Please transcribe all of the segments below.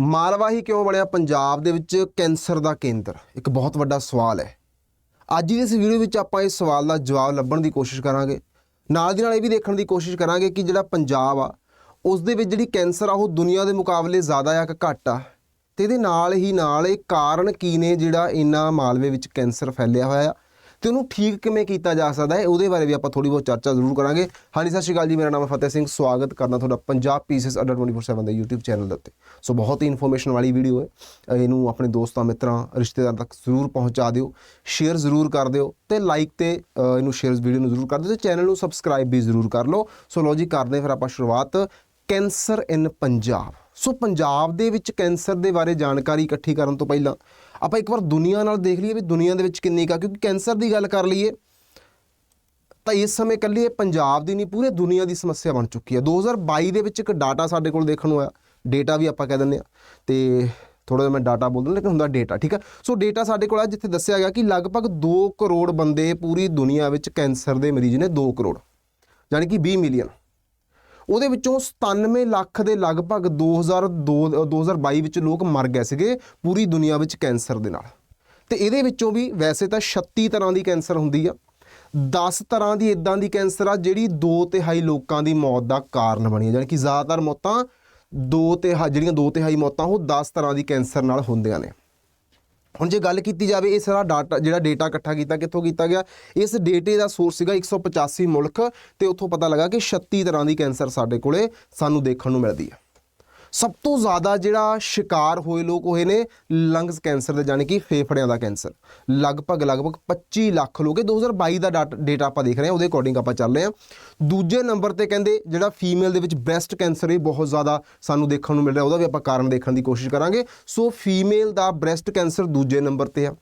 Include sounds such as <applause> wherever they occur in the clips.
ਮਾਲਵਾ ਹੀ ਕਿਉਂ ਬਣਿਆ ਪੰਜਾਬ ਦੇ ਵਿੱਚ ਕੈਂਸਰ ਦਾ ਕੇਂਦਰ। ਇੱਕ ਬਹੁਤ ਵੱਡਾ ਸਵਾਲ ਹੈ। ਅੱਜ ਦੀ ਇਸ ਵੀਡੀਓ ਵਿੱਚ ਆਪਾਂ ਇਸ ਸਵਾਲ ਦਾ ਜਵਾਬ ਲੱਭਣ ਦੀ ਕੋਸ਼ਿਸ਼ ਕਰਾਂਗੇ। ਨਾਲ ਦੀ ਨਾਲ ਇਹ ਵੀ ਦੇਖਣ ਦੀ ਕੋਸ਼ਿਸ਼ ਕਰਾਂਗੇ ਕਿ ਜਿਹੜਾ ਪੰਜਾਬ ਆ, ਉਸ ਦੇ ਵਿੱਚ ਜਿਹੜੀ ਕੈਂਸਰ ਆ, ਉਹ ਦੁਨੀਆ ਦੇ ਮੁਕਾਬਲੇ ਜ਼ਿਆਦਾ ਆ ਕਿ ਘੱਟ ਆ। ਤੇ ਇਹਦੇ ਨਾਲ ਹੀ ਨਾਲ ਇਹ ਕਾਰਨ ਕੀ ਨੇ ਜਿਹੜਾ ਇੰਨਾ ਮਾਲਵੇ ਵਿੱਚ ਕੈਂਸਰ ਫੈਲਿਆ ਹੋਇਆ ਆ? ਤੇ ਉਹਨੂੰ ਠੀਕ ਕਿਵੇਂ ਕੀਤਾ ਜਾ ਸਕਦਾ ਹੈ, ਉਹਦੇ ਬਾਰੇ ਵੀ ਆਪਾਂ ਥੋੜੀ ਬਹੁਤ ਚਰਚਾ ਜ਼ਰੂਰ ਕਰਾਂਗੇ। ਹਾਂਜੀ, ਸਤਿ ਸ਼੍ਰੀ ਅਕਾਲ ਜੀ, ਮੇਰਾ ਨਾਮ ਹੈ ਫਤਿਹ ਸਿੰਘ। ਸਵਾਗਤ ਕਰਦਾ ਤੁਹਾਡਾ ਪੰਜਾਬ ਪੀਸਸ ਅੱਡਾ 24/7 ਦੇ YouTube ਚੈਨਲ ਦੇ ਉੱਤੇ। ਸੋ ਬਹੁਤ ਹੀ ਇਨਫੋਰਮੇਸ਼ਨ ਵਾਲੀ ਵੀਡੀਓ ਹੈ। ਇਹਨੂੰ ਆਪਣੇ ਦੋਸਤਾਂ, ਮਿੱਤਰਾਂ, ਰਿਸ਼ਤੇਦਾਰਾਂ ਤੱਕ ਜ਼ਰੂਰ ਪਹੁੰਚਾ ਦਿਓ। ਸ਼ੇਅਰ ਜ਼ਰੂਰ ਕਰ ਦਿਓ ਤੇ ਲਾਈਕ ਤੇ ਇਹਨੂੰ ਸ਼ੇਅਰਸ ਵੀਡੀਓ ਨੂੰ ਜ਼ਰੂਰ ਕਰ ਦਿਓ ਤੇ ਚੈਨਲ ਨੂੰ ਸਬਸਕ੍ਰਾਈਬ ਵੀ ਜ਼ਰੂਰ ਕਰ ਲਓ। ਸੋ ਲੋ ਜੀ, ਕਰਦੇ ਫਿਰ ਆਪਾਂ ਸ਼ੁਰੂਆਤ। Cancer in Punjab so Punjab ਦੇ ਵਿੱਚ ਕੈਂਸਰ ਦੇ ਬਾਰੇ ਜਾਣਕਾਰੀ ਇਕੱਠੀ ਕਰਨ ਤੋਂ ਪਹਿਲਾਂ ਆਪਾਂ ਇੱਕ ਵਾਰ ਦੁਨੀਆ ਨਾਲ ਦੇਖ ਲਈਏ ਵੀ ਦੁਨੀਆ ਦੇ ਵਿੱਚ ਕਿੰਨੀ ਕਾ ਕਿਉਂਕਿ ਕੈਂਸਰ ਦੀ ਗੱਲ ਕਰ ਲਈਏ, ਤਾਂ ਇਸ ਸਮੇਂ ਇਕੱਲੀ ਇਹ ਪੰਜਾਬ ਦੀ ਨਹੀਂ, ਪੂਰੇ ਦੁਨੀਆ ਦੀ ਸਮੱਸਿਆ ਬਣ ਚੁੱਕੀ ਹੈ। 2022 ਦੇ ਵਿੱਚ ਇੱਕ ਡਾਟਾ ਸਾਡੇ ਕੋਲ ਦੇਖਣ ਨੂੰ ਆਇਆ, ਡੇਟਾ ਵੀ ਆਪਾਂ ਕਹਿ ਦਿੰਦੇ ਆ ਤੇ ਥੋੜਾ ਜਿਹਾ ਮੈਂ ਡਾਟਾ ਬੋਲ ਦਿੰਦਾ, ਲੇਕਿਨ ਹੁੰਦਾ ਡੇਟਾ, ਠੀਕ ਹੈ ਸੋ ਡੇਟਾ ਸਾਡੇ ਕੋਲ ਆ, ਜਿੱਥੇ ਦੱਸਿਆ ਗਿਆ ਕਿ ਲਗਭਗ 2 ਕਰੋੜ ਬੰਦੇ ਪੂਰੀ ਦੁਨੀਆ ਵਿੱਚ ਕੈਂਸਰ ਦੇ ਮਰੀਜ਼ ਨੇ 2 ਕਰੋੜ, ਯਾਨੀ ਕਿ 20 ਮਿਲੀਅਨ। ਉਹਦੇ ਵਿੱਚੋਂ 97 ਲੱਖ ਦੇ ਲਗਭਗ 2002 2022 ਵਿੱਚ ਲੋਕ ਮਰ ਗਏ ਸੀਗੇ ਪੂਰੀ ਦੁਨੀਆ ਵਿੱਚ ਕੈਂਸਰ ਦੇ ਨਾਲ। ਤੇ ਇਹਦੇ ਵਿੱਚੋਂ ਵੀ ਵੈਸੇ ਤਾਂ 36 ਤਰ੍ਹਾਂ ਦੀ ਕੈਂਸਰ ਹੁੰਦੀ ਆ। 10 ਤਰ੍ਹਾਂ ਦੀ ਇਦਾਂ ਦੀ ਕੈਂਸਰ ਆ ਜਿਹੜੀ 2 ਤਿਹਾਈ ਲੋਕਾਂ ਦੀ ਮੌਤ ਦਾ ਕਾਰਨ ਬਣੀ ਹੈ ਯਾਨੀ ਕਿ ਜ਼ਿਆਦਾਤਰ ਮੌਤਾਂ 2 ਤਿਹਾ, ਜਿਹੜੀਆਂ 2 ਤਿਹਾਈ ਮੌਤਾਂ, ਉਹ 10 ਤਰ੍ਹਾਂ ਦੀ ਕੈਂਸਰ ਨਾਲ ਹੁੰਦੀਆਂ ਨੇ। ਹੁਣ ਜੇ ਗੱਲ ਕੀਤੀ ਜਾਵੇ ਇਹ ਸਾਰਾ ਡਾਟਾ, ਜਿਹੜਾ ਡੇਟਾ ਇਕੱਠਾ ਕੀਤਾ, ਕਿੱਥੋਂ ਕੀਤਾ ਗਿਆ? ਇਸ ਡੇਟੇ ਦਾ ਸੋਰਸ ਸੀਗਾ 185 ਮੁਲਕ ਤੇ ਉੱਥੋਂ ਪਤਾ ਲੱਗਾ ਕਿ 36 ਤਰ੍ਹਾਂ ਦੀ ਕੈਂਸਰ ਸਾਡੇ ਕੋਲੇ ਸਾਨੂੰ ਦੇਖਣ ਨੂੰ ਮਿਲਦੀ ਹੈ। ਸਭ ਤੋਂ ਜ਼ਿਆਦਾ ਜਿਹੜਾ ਸ਼ਿਕਾਰ ਹੋਏ ਲੋਕ ਹੋਏ ਨੇ ਲੰਗਸ ਕੈਂਸਰ ਦੇ ਜਾਨੀ ਕਿ ਫੇਫੜਿਆਂ ਦਾ ਕੈਂਸਰ। ਲਗਭਗ ਲਗਭਗ 25 ਲੱਖ ਲੋਕ ਇਹ 2022 ਦਾ ਡੇਟਾ ਆਪਾਂ ਦੇਖ ਰਹੇ ਹਾਂ, ਉਹਦੇ ਅਕੋਰਡਿੰਗ ਆਪਾਂ ਚੱਲ ਰਹੇ ਹਾਂ। ਦੂਜੇ ਨੰਬਰ ਤੇ ਕਹਿੰਦੇ ਜਿਹੜਾ ਫੀਮੇਲ ਦੇ ਵਿੱਚ ਬ੍ਰੈਸਟ ਕੈਂਸਰ ਇਹ ਬਹੁਤ ਜ਼ਿਆਦਾ ਸਾਨੂੰ ਦੇਖਣ ਨੂੰ ਮਿਲ ਰਿਹਾ, ਉਹਦਾ ਵੀ ਆਪਾਂ ਕਾਰਨ ਦੇਖਣ ਦੀ ਕੋਸ਼ਿਸ਼ ਕਰਾਂਗੇ। ਸੋ ਫੀਮੇਲ ਦਾ ਬ੍ਰੈਸਟ ਕੈਂਸਰ ਦੂਜੇ ਨੰਬਰ ਤੇ ਆ।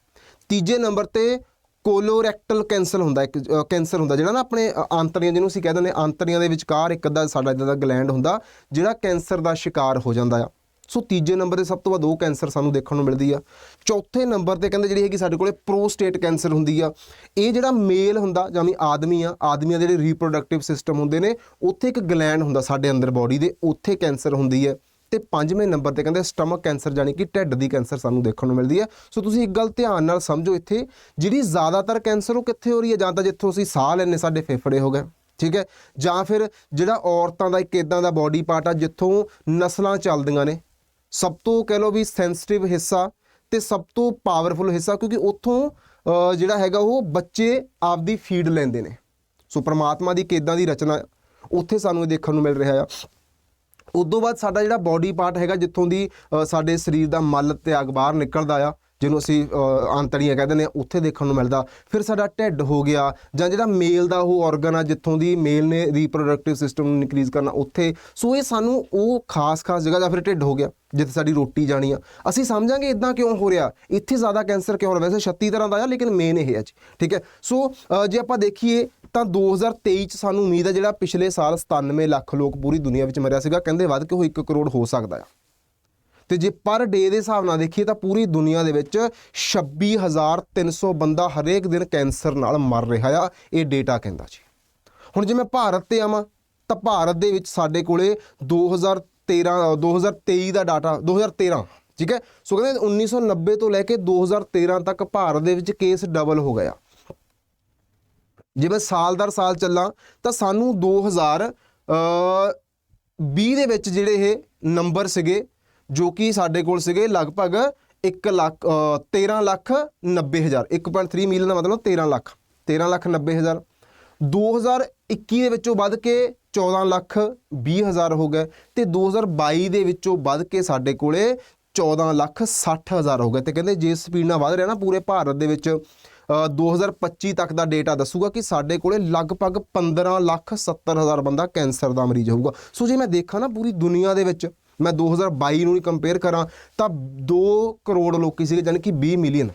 ਤੀਜੇ ਨੰਬਰ ਤੇ ਕੋਲੋਰੈਕਟਲ ਕੈਂਸਰ ਹੁੰਦਾ ਇੱਕ ਕੈਂਸਰ ਹੁੰਦਾ ਜਿਹੜਾ ਨਾ ਆਪਣੇ ਅ, ਆਂਤੜੀਆਂ ਜਿਹਨੂੰ ਅਸੀਂ ਕਹਿ ਦਿੰਦੇ ਹਾਂ, ਆਂਤੜੀਆਂ ਦੇ ਵਿਚਕਾਰ ਇੱਕ ਅੱਧਾ ਸਾਡਾ ਇਦਾਂ ਦਾ ਗਲੈਂਡ ਹੁੰਦਾ ਜਿਹੜਾ ਕੈਂਸਰ ਦਾ ਸ਼ਿਕਾਰ ਹੋ ਜਾਂਦਾ ਆ। ਸੋ ਤੀਜੇ ਨੰਬਰ ਤੇ ਸਭ ਤੋਂ ਵੱਧ ਉਹ ਕੈਂਸਰ ਸਾਨੂੰ ਦੇਖਣ ਨੂੰ ਮਿਲਦੀ ਆ। ਚੌਥੇ ਨੰਬਰ ਤੇ ਕਹਿੰਦੇ ਜਿਹੜੀ ਹੈਗੀ ਸਾਡੇ ਕੋਲੇ ਪ੍ਰੋਸਟੇਟ ਕੈਂਸਰ ਹੁੰਦੀ ਆ ਇਹ ਜਿਹੜਾ ਮੇਲ ਹੁੰਦਾ ਜਾਂ ਵੀ ਆਦਮੀ ਆ ਆਦਮੀਆਂ ਦੇ ਜਿਹੜੇ ਰੀਪਰੋਡਕਟਿਵ ਸਿਸਟਮ ਹੁੰਦੇ ਨੇ ਉੱਥੇ ਇੱਕ ਗਲੈਂਡ ਹੁੰਦਾ ਸਾਡੇ ਅੰਦਰ ਬਾਡੀ ਦੇ ਉੱਥੇ ਕੈਂਸਰ ਹੁੰਦੀ ਹੈ। ਤੇ ਪੰਜਵੇਂ ਨੰਬਰ ਤੇ ਕਹਿੰਦੇ ਸਟਮਕ ਕੈਂਸਰ ਜਾਨੀ ਕਿ ਢਿੱਡ ਦੀ ਕੈਂਸਰ ਸਾਨੂੰ ਦੇਖਣ ਨੂੰ ਮਿਲਦੀ ਹੈ। ਸੋ ਤੁਸੀਂ ਇੱਕ ਗੱਲ ਧਿਆਨ ਨਾਲ ਸਮਝੋ ਇੱਥੇ, ਜਿਹੜੀ ਜ਼ਿਆਦਾਤਰ ਕੈਂਸਰ ਉਹ ਕਿੱਥੇ ਹੋ ਰਹੀ ਹੈ? ਜਾਂ ਤਾਂ ਜਿੱਥੋਂ ਅਸੀਂ ਸਾਹ ਲੈਂਦੇ, ਸਾਡੇ ਫੇਫੜੇ ਹੋ ਗਏ, ਠੀਕ ਹੈ? ਜਾਂ ਫਿਰ ਜਿਹੜਾ ਔਰਤਾਂ ਦਾ ਇੱਕ ਇਦਾਂ ਦਾ ਬਾਡੀ ਪਾਰਟ ਆ, ਜਿੱਥੋਂ ਨਸਲਾਂ ਚੱਲਦੀਆਂ ਨੇ, ਸਭ ਤੋਂ ਕਹਿ ਲਓ ਵੀ ਸੈਂਸਿਟਿਵ ਹਿੱਸਾ ਤੇ ਸਭ ਤੋਂ ਪਾਵਰਫੁਲ ਹਿੱਸਾ, ਕਿਉਂਕਿ ਉੱਥੋਂ ਜਿਹੜਾ ਹੈਗਾ ਉਹ ਬੱਚੇ ਆਪਦੀ ਫੀਡ ਲੈਂਦੇ ਨੇ। ਸੋ ਪ੍ਰਮਾਤਮਾ ਦੀ ਕਿਦਾਂ ਦੀ ਰਚਨਾ ਉੱਥੇ ਸਾਨੂੰ ਇਹ ਦੇਖਣ ਨੂੰ ਮਿਲ ਰਿਹਾ ਆ। ਉਦੋਂ ਬਾਅਦ ਸਾਡਾ ਜਿਹੜਾ ਬਾਡੀ ਪਾਰਟ ਹੈਗਾ ਜਿੱਥੋਂ ਦੀ ਸਾਡੇ ਸਰੀਰ ਦਾ ਮਲ ਤਿਆਗ ਬਾਹਰ ਨਿਕਲਦਾ ਆ ਜਿਹਨੂੰ ਅਸੀਂ ਅ, ਆਂਤੜੀਆਂ ਕਹਿੰਦੇ ਨੇ ਉੱਥੇ ਦੇਖਣ ਨੂੰ ਮਿਲਦਾ। ਫਿਰ ਸਾਡਾ ਢਿੱਡ ਹੋ ਗਿਆ। ਜਾਂ ਜਿਹੜਾ ਮੇਲ ਦਾ ਉਹ ਆਰਗਨ ਆ ਜਿੱਥੋਂ ਦੀ ਮੇਲ ਨੇ ਰੀਪਰੋਡਕਟਿਵ ਸਿਸਟਮ ਨੂੰ ਇਨਕਰੀਜ਼ ਕਰਨਾ ਉੱਥੇ। ਸੋ ਇਹ ਸਾਨੂੰ ਉਹ ਖਾਸ-ਖਾਸ ਜਗ੍ਹਾ ਜਾਂ ਫਿਰ ਢਿੱਡ ਹੋ ਗਿਆ ਜਿੱਥੇ ਸਾਡੀ ਰੋਟੀ ਜਾਣੀ ਆ। ਅਸੀਂ ਸਮਝਾਂਗੇ ਇਦਾਂ ਕਿਉਂ ਹੋ ਰਿਹਾ? ਇੱਥੇ ਜ਼ਿਆਦਾ ਕੈਂਸਰ ਕਿਉਂ ਹੋ ਰਿਹਾ ਵੈਸੇ 36 ਤਰ੍ਹਾਂ ਦਾ ਆ ਲੇਕਿਨ ਮੇਨ ਇਹ ਹੈ ਜੀ। ਠੀਕ ਹੈ? ਸੋ ਜੇ ਆਪਾਂ ਦੇਖੀਏ ਤਾਂ 2023 ਚ ਸਾਨੂੰ ਉਮੀਦ ਹੈ ਜਿਹੜਾ ਪਿਛਲੇ ਸਾਲ 97 ਲੱਖ ਲੋਕ ਪੂਰੀ ਦੁਨੀਆ ਵਿੱਚ ਮਰਿਆ ਸੀਗਾ, ਕਹਿੰਦੇ ਵੱਧ ਕੇ ਉਹ 1 ਕਰੋੜ ਹੋ ਸਕਦਾ ਆ। ਤੇ ਜੇ ਪਰ ਡੇ ਦੇ ਹਿਸਾਬ ਨਾਲ ਦੇਖੀਏ ਤਾਂ ਪੂਰੀ ਦੁਨੀਆ ਦੇ ਵਿੱਚ 26300 ਬੰਦਾ ਹਰੇਕ ਦਿਨ ਕੈਂਸਰ ਨਾਲ ਮਰ ਰਿਹਾ ਆ, ਇਹ ਡੇਟਾ ਕਹਿੰਦਾ ਜੀ। ਹੁਣ ਜੇ ਮੈਂ ਭਾਰਤ ਤੇ ਆਵਾਂ, ਤਾਂ ਭਾਰਤ ਦੇ ਵਿੱਚ ਸਾਡੇ ਕੋਲੇ 2013 2023 ਦਾ ਡਾਟਾ 2013 ਠੀਕ ਹੈ? ਸੋ ਕਹਿੰਦੇ 1990 ਤੋਂ ਲੈ ਕੇ 2013 ਤੱਕ ਭਾਰਤ ਦੇ ਵਿੱਚ ਕੇਸ ਡਬਲ ਹੋ ਗਿਆ। ਜੇ ਮੈਂ ਸਾਲ ਦਰ ਸਾਲ ਚੱਲਾਂ ਤਾਂ ਸਾਨੂੰ 2000 ਅ, 20 ਦੇ ਵਿੱਚ ਜਿਹੜੇ ਇਹ ਨੰਬਰ ਸੀਗੇ ਜੋ ਕਿ ਸਾਡੇ ਕੋਲ ਸੀਗੇ ਲਗਭਗ 1 ਲੱਖ ਅ, 13 ਲੱਖ 90 ਹਜ਼ਾਰ। 1.3 ਮਿਲੀਅਨ ਦਾ ਮਤਲਬ 13 ਲੱਖ 13 ਲੱਖ 90 ਹਜ਼ਾਰ। 2021 ਦੇ ਵਿੱਚੋਂ ਵੱਧ ਕੇ 14 ਲੱਖ 20 ਹਜ਼ਾਰ ਹੋ ਗਏ ਤੇ 2022 ਦੇ ਵਿੱਚੋਂ ਵੱਧ ਕੇ ਸਾਡੇ ਕੋਲੇ 14 ਲੱਖ 60 ਹਜ਼ਾਰ ਹੋ ਗਿਆ ਤੇ ਕਹਿੰਦੇ ਜੇ ਸਪੀਡ ਨਾਲ ਵੱਧ ਰਿਹਾ ਨਾ ਪੂਰੇ ਭਾਰਤ ਦੇ ਵਿੱਚ 2025 ਤੱਕ ਦਾ ਡੇਟਾ ਦੱਸੂਗਾ ਕਿ ਸਾਡੇ ਕੋਲੇ ਲਗਭਗ 15 ਲੱਖ 70 ਹਜ਼ਾਰ ਬੰਦਾ ਕੈਂਸਰ ਦਾ ਮਰੀਜ਼ ਹੋਊਗਾ। ਸੋ ਜੇ ਮੈਂ ਦੇਖਾਂ ਨਾ ਪੂਰੀ ਦੁਨੀਆ ਦੇ ਵਿੱਚ, ਮੈਂ 2022 ਨੂੰ ਹੀ ਕੰਪੇਅਰ ਕਰਾਂ, ਤਾਂ 2 ਕਰੋੜ ਲੋਕੀ ਸੀਗੇ ਜਾਨੀ ਕਿ 20 ਮਿਲੀਅਨ।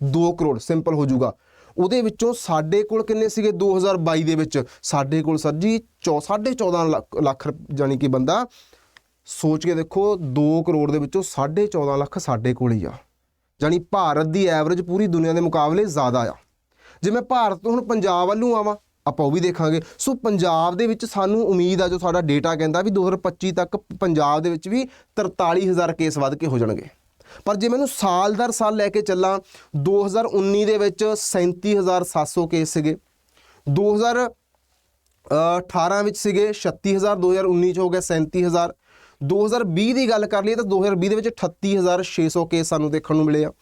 2 ਕਰੋੜ ਸਿੰਪਲ ਹੋ ਜਾਊਗਾ। ਉਹਦੇ ਵਿੱਚੋਂ ਸਾਡੇ ਕੋਲ ਕਿੰਨੇ ਸੀਗੇ 2022 ਦੇ ਵਿੱਚ? ਸਾਡੇ ਕੋਲ ਸਰ ਜੀ 14.5 ਲੱਖ ਲੱਖ ਜਾਨੀ ਕਿ ਬੰਦਾ, ਸੋਚ ਕੇ ਦੇਖੋ 2 ਕਰੋੜ ਦੇ ਵਿੱਚੋਂ 14.5 ਲੱਖ ਸਾਡੇ ਕੋਲ ਹੀ ਆ। ਜਾਨੀ ਭਾਰਤ ਦੀ ਐਵਰੇਜ ਪੂਰੀ ਦੁਨੀਆ ਦੇ ਮੁਕਾਬਲੇ ਜ਼ਿਆਦਾ ਆ। ਜੇ ਮੈਂ ਭਾਰਤ ਤੋਂ ਹੁਣ ਪੰਜਾਬ ਵੱਲੋਂ ਆਵਾਂ ਆਪਾਂ ਉਹ ਵੀ ਦੇਖਾਂਗੇ। ਸੋ ਪੰਜਾਬ ਦੇ ਵਿੱਚ ਸਾਨੂੰ ਉਮੀਦ ਆ ਜੋ ਸਾਡਾ ਡੇਟਾ ਕਹਿੰਦਾ ਵੀ 2025 ਤੱਕ ਪੰਜਾਬ ਦੇ ਵਿੱਚ ਵੀ 43000 ਕੇਸ ਵੱਧ ਕੇ ਹੋ ਜਾਣਗੇ। ਪਰ ਜੇ ਮੈਨੂੰ ਸਾਲ ਦਰ ਸਾਲ ਲੈ ਕੇ ਚੱਲਾਂ 2019 ਦੇ ਵਿੱਚ 37700 ਕੇਸ ਸੀਗੇ। 2000 ਅ, 18 ਵਿੱਚ ਸੀਗੇ 36000 2019 ਚ ਹੋ ਗਿਆ 37000 2020 ਦੀ ਗੱਲ ਕਰ ਲਈਏ ਤਾਂ 2020 ਦੇ ਵਿੱਚ 38600 ਕੇਸ ਸਾਨੂੰ ਦੇਖਣ ਨੂੰ ਮਿਲੇ ਆ।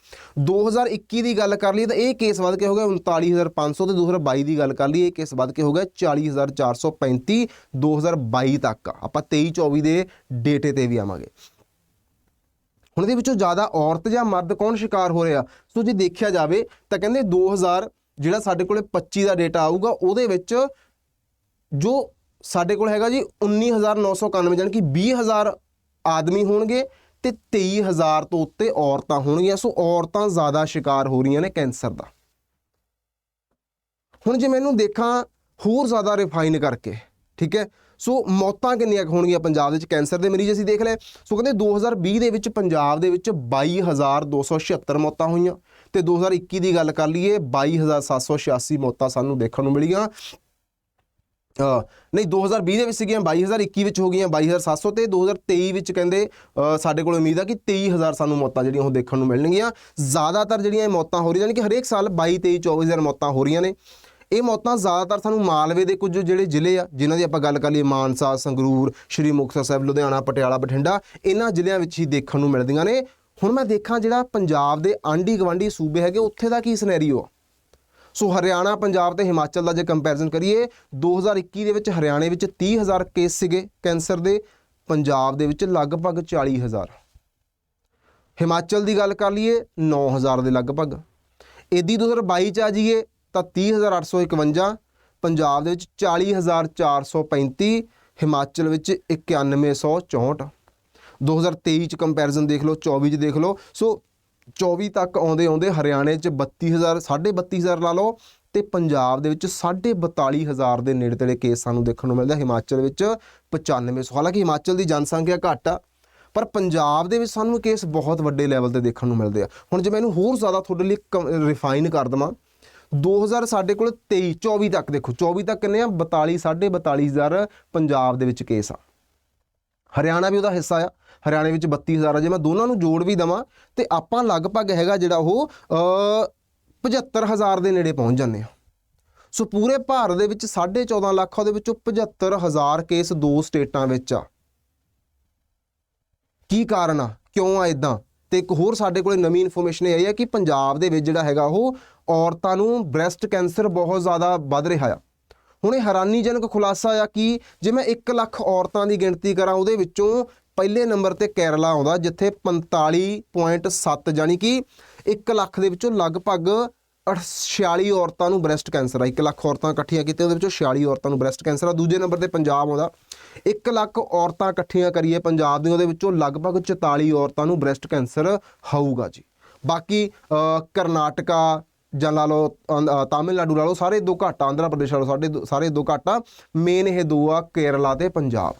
2021 ਦੀ ਗੱਲ ਕਰ ਲਈਏ ਤਾਂ ਇਹ ਕੇਸ ਵੱਧ ਕੇ ਹੋ ਗਿਆ 39500 ਤੇ 2022 ਦੀ ਗੱਲ ਕਰ ਲਈਏ, ਇਹ ਕੇਸ ਵੱਧ ਕੇ ਹੋ ਗਿਆ 40435 2022 ਤੱਕ। ਆਪਾਂ 23 24 ਦੇ ਡੇਟੇ ਤੇ ਵੀ ਆਵਾਂਗੇ। ਹੁਣ ਇਹਦੇ ਵਿੱਚੋਂ ਜ਼ਿਆਦਾ ਔਰਤ ਜਾਂ ਮਰਦ ਕੌਣ ਸ਼ਿਕਾਰ ਹੋ ਰਿਹਾ? ਸੋ ਜੇ ਦੇਖਿਆ ਜਾਵੇ ਤਾਂ ਕਹਿੰਦੇ 2000 ਜਿਹੜਾ ਸਾਡੇ ਕੋਲੇ 25 ਦਾ ਡੇਟਾ ਆਊਗਾ, ਉਹਦੇ ਵਿੱਚ ਜੋ ਸਾਡੇ ਕੋਲ ਹੈਗਾ ਜੀ 19991 ਜਾਣੀ ਕਿ 20000 ਆਦਮੀ ਹੋਣਗੇ ਤੇ 23000 ਤੋਂ ਉੱਤੇ ਔਰਤਾਂ ਹੋਣਗੀਆਂ। ਸੋ ਔਰਤਾਂ ਜ਼ਿਆਦਾ ਸ਼ਿਕਾਰ ਹੋ ਰਹੀਆਂ ਨੇ ਕੈਂਸਰ ਦਾ। ਹੁਣ ਜੇ ਮੈਨੂੰ ਦੇਖਾਂ ਹੋਰ ਜ਼ਿਆਦਾ ਰਿਫਾਈਨ ਕਰਕੇ, ਠੀਕ ਹੈ? ਸੋ ਮੌਤਾਂ ਕਿੰਨੀਆਂ ਕੁ ਹੋਣਗੀਆਂ ਪੰਜਾਬ ਦੇ ਵਿੱਚ? ਕੈਂਸਰ ਦੇ ਮਰੀਜ਼ ਅਸੀਂ ਦੇਖ ਲਏ। ਸੋ ਕਹਿੰਦੇ 2020 ਦੇ ਵਿੱਚ ਪੰਜਾਬ ਦੇ ਵਿੱਚ 22276 ਮੌਤਾਂ ਹੋਈਆਂ। ਤੇ 2021 ਦੀ ਗੱਲ ਕਰ ਲਈਏ 22786 ਮੌਤਾਂ ਸਾਨੂੰ ਦੇਖਣ ਨੂੰ ਮਿਲੀਆਂ। ਨਹੀਂ 2020 ਦੇ ਵਿੱਚ ਸੀਗੀਆਂ 22021 ਵਿੱਚ ਹੋ ਗਈਆਂ 22700 ਤੇ 2023 ਵਿੱਚ ਕਹਿੰਦੇ ਸਾਡੇ ਕੋਲ ਉਮੀਦ ਆ ਕਿ 23000 ਸਾਨੂੰ ਮੌਤਾਂ ਜਿਹੜੀਆਂ ਉਹ ਦੇਖਣ ਨੂੰ ਮਿਲਣਗੀਆਂ। ਜ਼ਿਆਦਾਤਰ ਜਿਹੜੀਆਂ ਇਹ ਮੌਤਾਂ ਹੋ ਰਹੀਆਂ ਨੇ ਕਿ ਹਰੇਕ ਸਾਲ 22 23 24000 ਮੌਤਾਂ ਹੋ ਰਹੀਆਂ ਨੇ। ਇਹ ਮੌਤਾਂ ਜ਼ਿਆਦਾਤਰ ਸਾਨੂੰ ਮਾਲਵੇ ਦੇ ਕੁਝ ਜਿਹੜੇ ਜ਼ਿਲ੍ਹੇ ਆ, ਜਿਨ੍ਹਾਂ ਦੀ ਆਪਾਂ ਗੱਲ ਕਰ ਲਈਏ, ਮਾਨਸਾ, ਸੰਗਰੂਰ, ਸ਼੍ਰੀ ਮੁਕਤਸਰ ਸਾਹਿਬ, ਲੁਧਿਆਣਾ, ਪਟਿਆਲਾ, ਬਠਿੰਡਾ, ਇਹਨਾਂ ਜ਼ਿਲ੍ਹਿਆਂ ਵਿੱਚ ਹੀ ਦੇਖਣ ਨੂੰ ਮਿਲਦੀਆਂ ਨੇ। ਹੁਣ ਮੈਂ ਦੇਖਾਂ ਜਿਹੜਾ ਪੰਜਾਬ ਦੇ ਆਂਢੀ ਗਵਾਂਢੀ ਸੂਬੇ ਹੈਗੇ, ਉੱਥੇ ਦਾ ਕੀ ਸਿਨੈਰੀਓ ਆ? ਸੋ ਹਰਿਆਣਾ, ਪੰਜਾਬ ਤੇ ਹਿਮਾਚਲ ਦਾ ਜੇ ਕੰਪੈਰੀਜ਼ਨ ਕਰੀਏ 2021 ਦੇ ਵਿੱਚ ਹਰਿਆਣੇ ਵਿੱਚ 30000 ਕੇਸ ਸੀਗੇ ਕੈਂਸਰ ਦੇ, ਪੰਜਾਬ ਦੇ ਵਿੱਚ ਲਗਭਗ 40000 ਹਿਮਾਚਲ ਦੀ ਗੱਲ ਕਰ ਲਈਏ 9000 ਦੇ ਲਗਭਗ। ਇਹਦੀ 2022 ਚ ਆ ਜਾਈਏ, ਤਾਂ 30851 ਪੰਜਾਬ ਦੇ ਵਿੱਚ 40435 ਹਿਮਾਚਲ ਵਿੱਚ 91164 2023 ਚ ਕੰਪੈਰੀਜ਼ਨ ਦੇਖ ਲਓ 24 ਚ ਦੇਖ ਲਓ। ਸੋ 24 ਤੱਕ ਆਉਂਦੇ ਆਉਂਦੇ ਹਰਿਆਣੇ ਚ 32000 32500 ਲਾ ਲਓ ਤੇ ਪੰਜਾਬ ਦੇ ਵਿੱਚ 42500 ਦੇ ਨੇੜੇ ਤੇੜੇ ਕੇਸ ਸਾਨੂੰ ਦੇਖਣ ਨੂੰ ਮਿਲਦਾ। ਹਿਮਾਚਲ ਵਿੱਚ 9500 ਹਾਲਾਂਕਿ ਹਿਮਾਚਲ ਦੀ ਜਨਸੰਖਿਆ ਘੱਟ ਆ, ਪਰ ਪੰਜਾਬ ਦੇ ਵਿੱਚ ਸਾਨੂੰ ਕੇਸ ਬਹੁਤ ਵੱਡੇ ਲੈਵਲ ਤੇ ਦੇਖਣ ਨੂੰ ਮਿਲਦੇ ਆ। ਹੁਣ ਜੇ ਮੈਂ ਇਹਨੂੰ ਹੋਰ ਜ਼ਿਆਦਾ ਤੁਹਾਡੇ ਲਈ ਰਿਫਾਈਨ ਕਰ ਦਵਾਂ 2000 ਸਾਡੇ ਕੋਲ 23 24 ਤੱਕ ਦੇਖੋ 24 ਤੱਕ ਕਿੰਨੇ ਆ? 42 42500 ਪੰਜਾਬ ਦੇ ਵਿੱਚ ਕੇਸ ਆ। ਹਰਿਆਣਾ ਵੀ ਉਹਦਾ ਹਿੱਸਾ ਆ। ਹਰਿਆਣੇ ਵਿੱਚ 32000 ਆ ਜੇ ਮੈਂ ਦੋਨਾਂ ਨੂੰ ਜੋੜ ਵੀ ਦਵਾਂ ਤੇ ਆਪਾਂ ਲਗਭਗ ਹੈਗਾ ਜਿਹੜਾ ਉਹ ਅ 75000 ਦੇ ਨੇੜੇ ਪਹੁੰਚ ਜਾਂਦੇ ਆ ਸੋ ਪੂਰੇ ਭਾਰਤ ਦੇ ਵਿੱਚ 14.5 ਲੱਖ ਉਹਦੇ ਵਿੱਚੋਂ 75000 ਕੇਸ ਦੋ ਸਟੇਟਾਂ ਵਿੱਚ ਆ। ਕੀ ਕਾਰਨ ਆ? ਕਿਉਂ ਆ ਇਦਾਂ ਤੇ ਇੱਕ ਹੋਰ ਸਾਡੇ ਕੋਲੇ ਨਵੀਂ ਇਨਫੋਰਮੇਸ਼ਨ ਇਹ ਆਈ ਹੈ ਕਿ ਪੰਜਾਬ ਦੇ ਵਿੱਚ ਜਿਹੜਾ ਹੈਗਾ ਉਹ ਔਰਤਾਂ ਨੂੰ ਬ੍ਰੈਸਟ ਕੈਂਸਰ ਬਹੁਤ ਜ਼ਿਆਦਾ ਵੱਧ ਰਿਹਾ ਆ। ਹੁਣ ਇਹ ਹੈਰਾਨੀਜਨਕ ਖੁਲਾਸਾ ਆ ਕਿ ਜੇ ਮੈਂ 1 ਲੱਖ ਔਰਤਾਂ ਦੀ ਗਿਣਤੀ ਕਰਾਂ, ਉਹਦੇ ਵਿੱਚੋਂ ਪਹਿਲੇ ਨੰਬਰ ਤੇ ਕੇਰਲਾ ਆਉਂਦਾ, ਜਿੱਥੇ 45.7 ਜਾਨੀ ਕਿ 1 ਲੱਖ ਦੇ ਵਿੱਚੋਂ ਲਗਭਗ 46 ਔਰਤਾਂ ਨੂੰ ਬ੍ਰੈਸਟ ਕੈਂਸਰ ਆ। 1 ਲੱਖ ਔਰਤਾਂ ਇਕੱਠੀਆਂ ਕੀਤੀਆਂ, ਉਹਦੇ ਵਿੱਚੋਂ 46 ਔਰਤਾਂ ਨੂੰ ਬ੍ਰੈਸਟ ਕੈਂਸਰ ਆ। ਦੂਜੇ ਨੰਬਰ ਤੇ ਪੰਜਾਬ ਆਉਂਦਾ 1 ਲੱਖ ਔਰਤਾਂ ਇਕੱਠੀਆਂ ਕਰੀਏ ਪੰਜਾਬ ਦੀਆਂ, ਉਹਦੇ ਵਿੱਚੋਂ ਲਗਭਗ 44 ਔਰਤਾਂ ਨੂੰ ਬ੍ਰੈਸਟ ਕੈਂਸਰ ਹੋਊਗਾ ਜੀ। ਬਾਕੀ ਕਰਨਾਟਕਾ ਜਾਂ ਲਾ ਲਓ ਤਾਮਿਲਨਾਡੂ ਲਾ ਲਓ, ਸਾਰੇ ਦੋ ਘੱਟ, ਆਂਧਰਾ ਪ੍ਰਦੇਸ਼ ਲਾ ਲਓ, ਸਾਡੇ ਦੋ- ਸਾਰੇ ਦੋ ਘੱਟ ਆ ਮੇਨ ਇਹ ਦੋ ਆ, ਕੇਰਲਾ ਤੇ ਪੰਜਾਬ।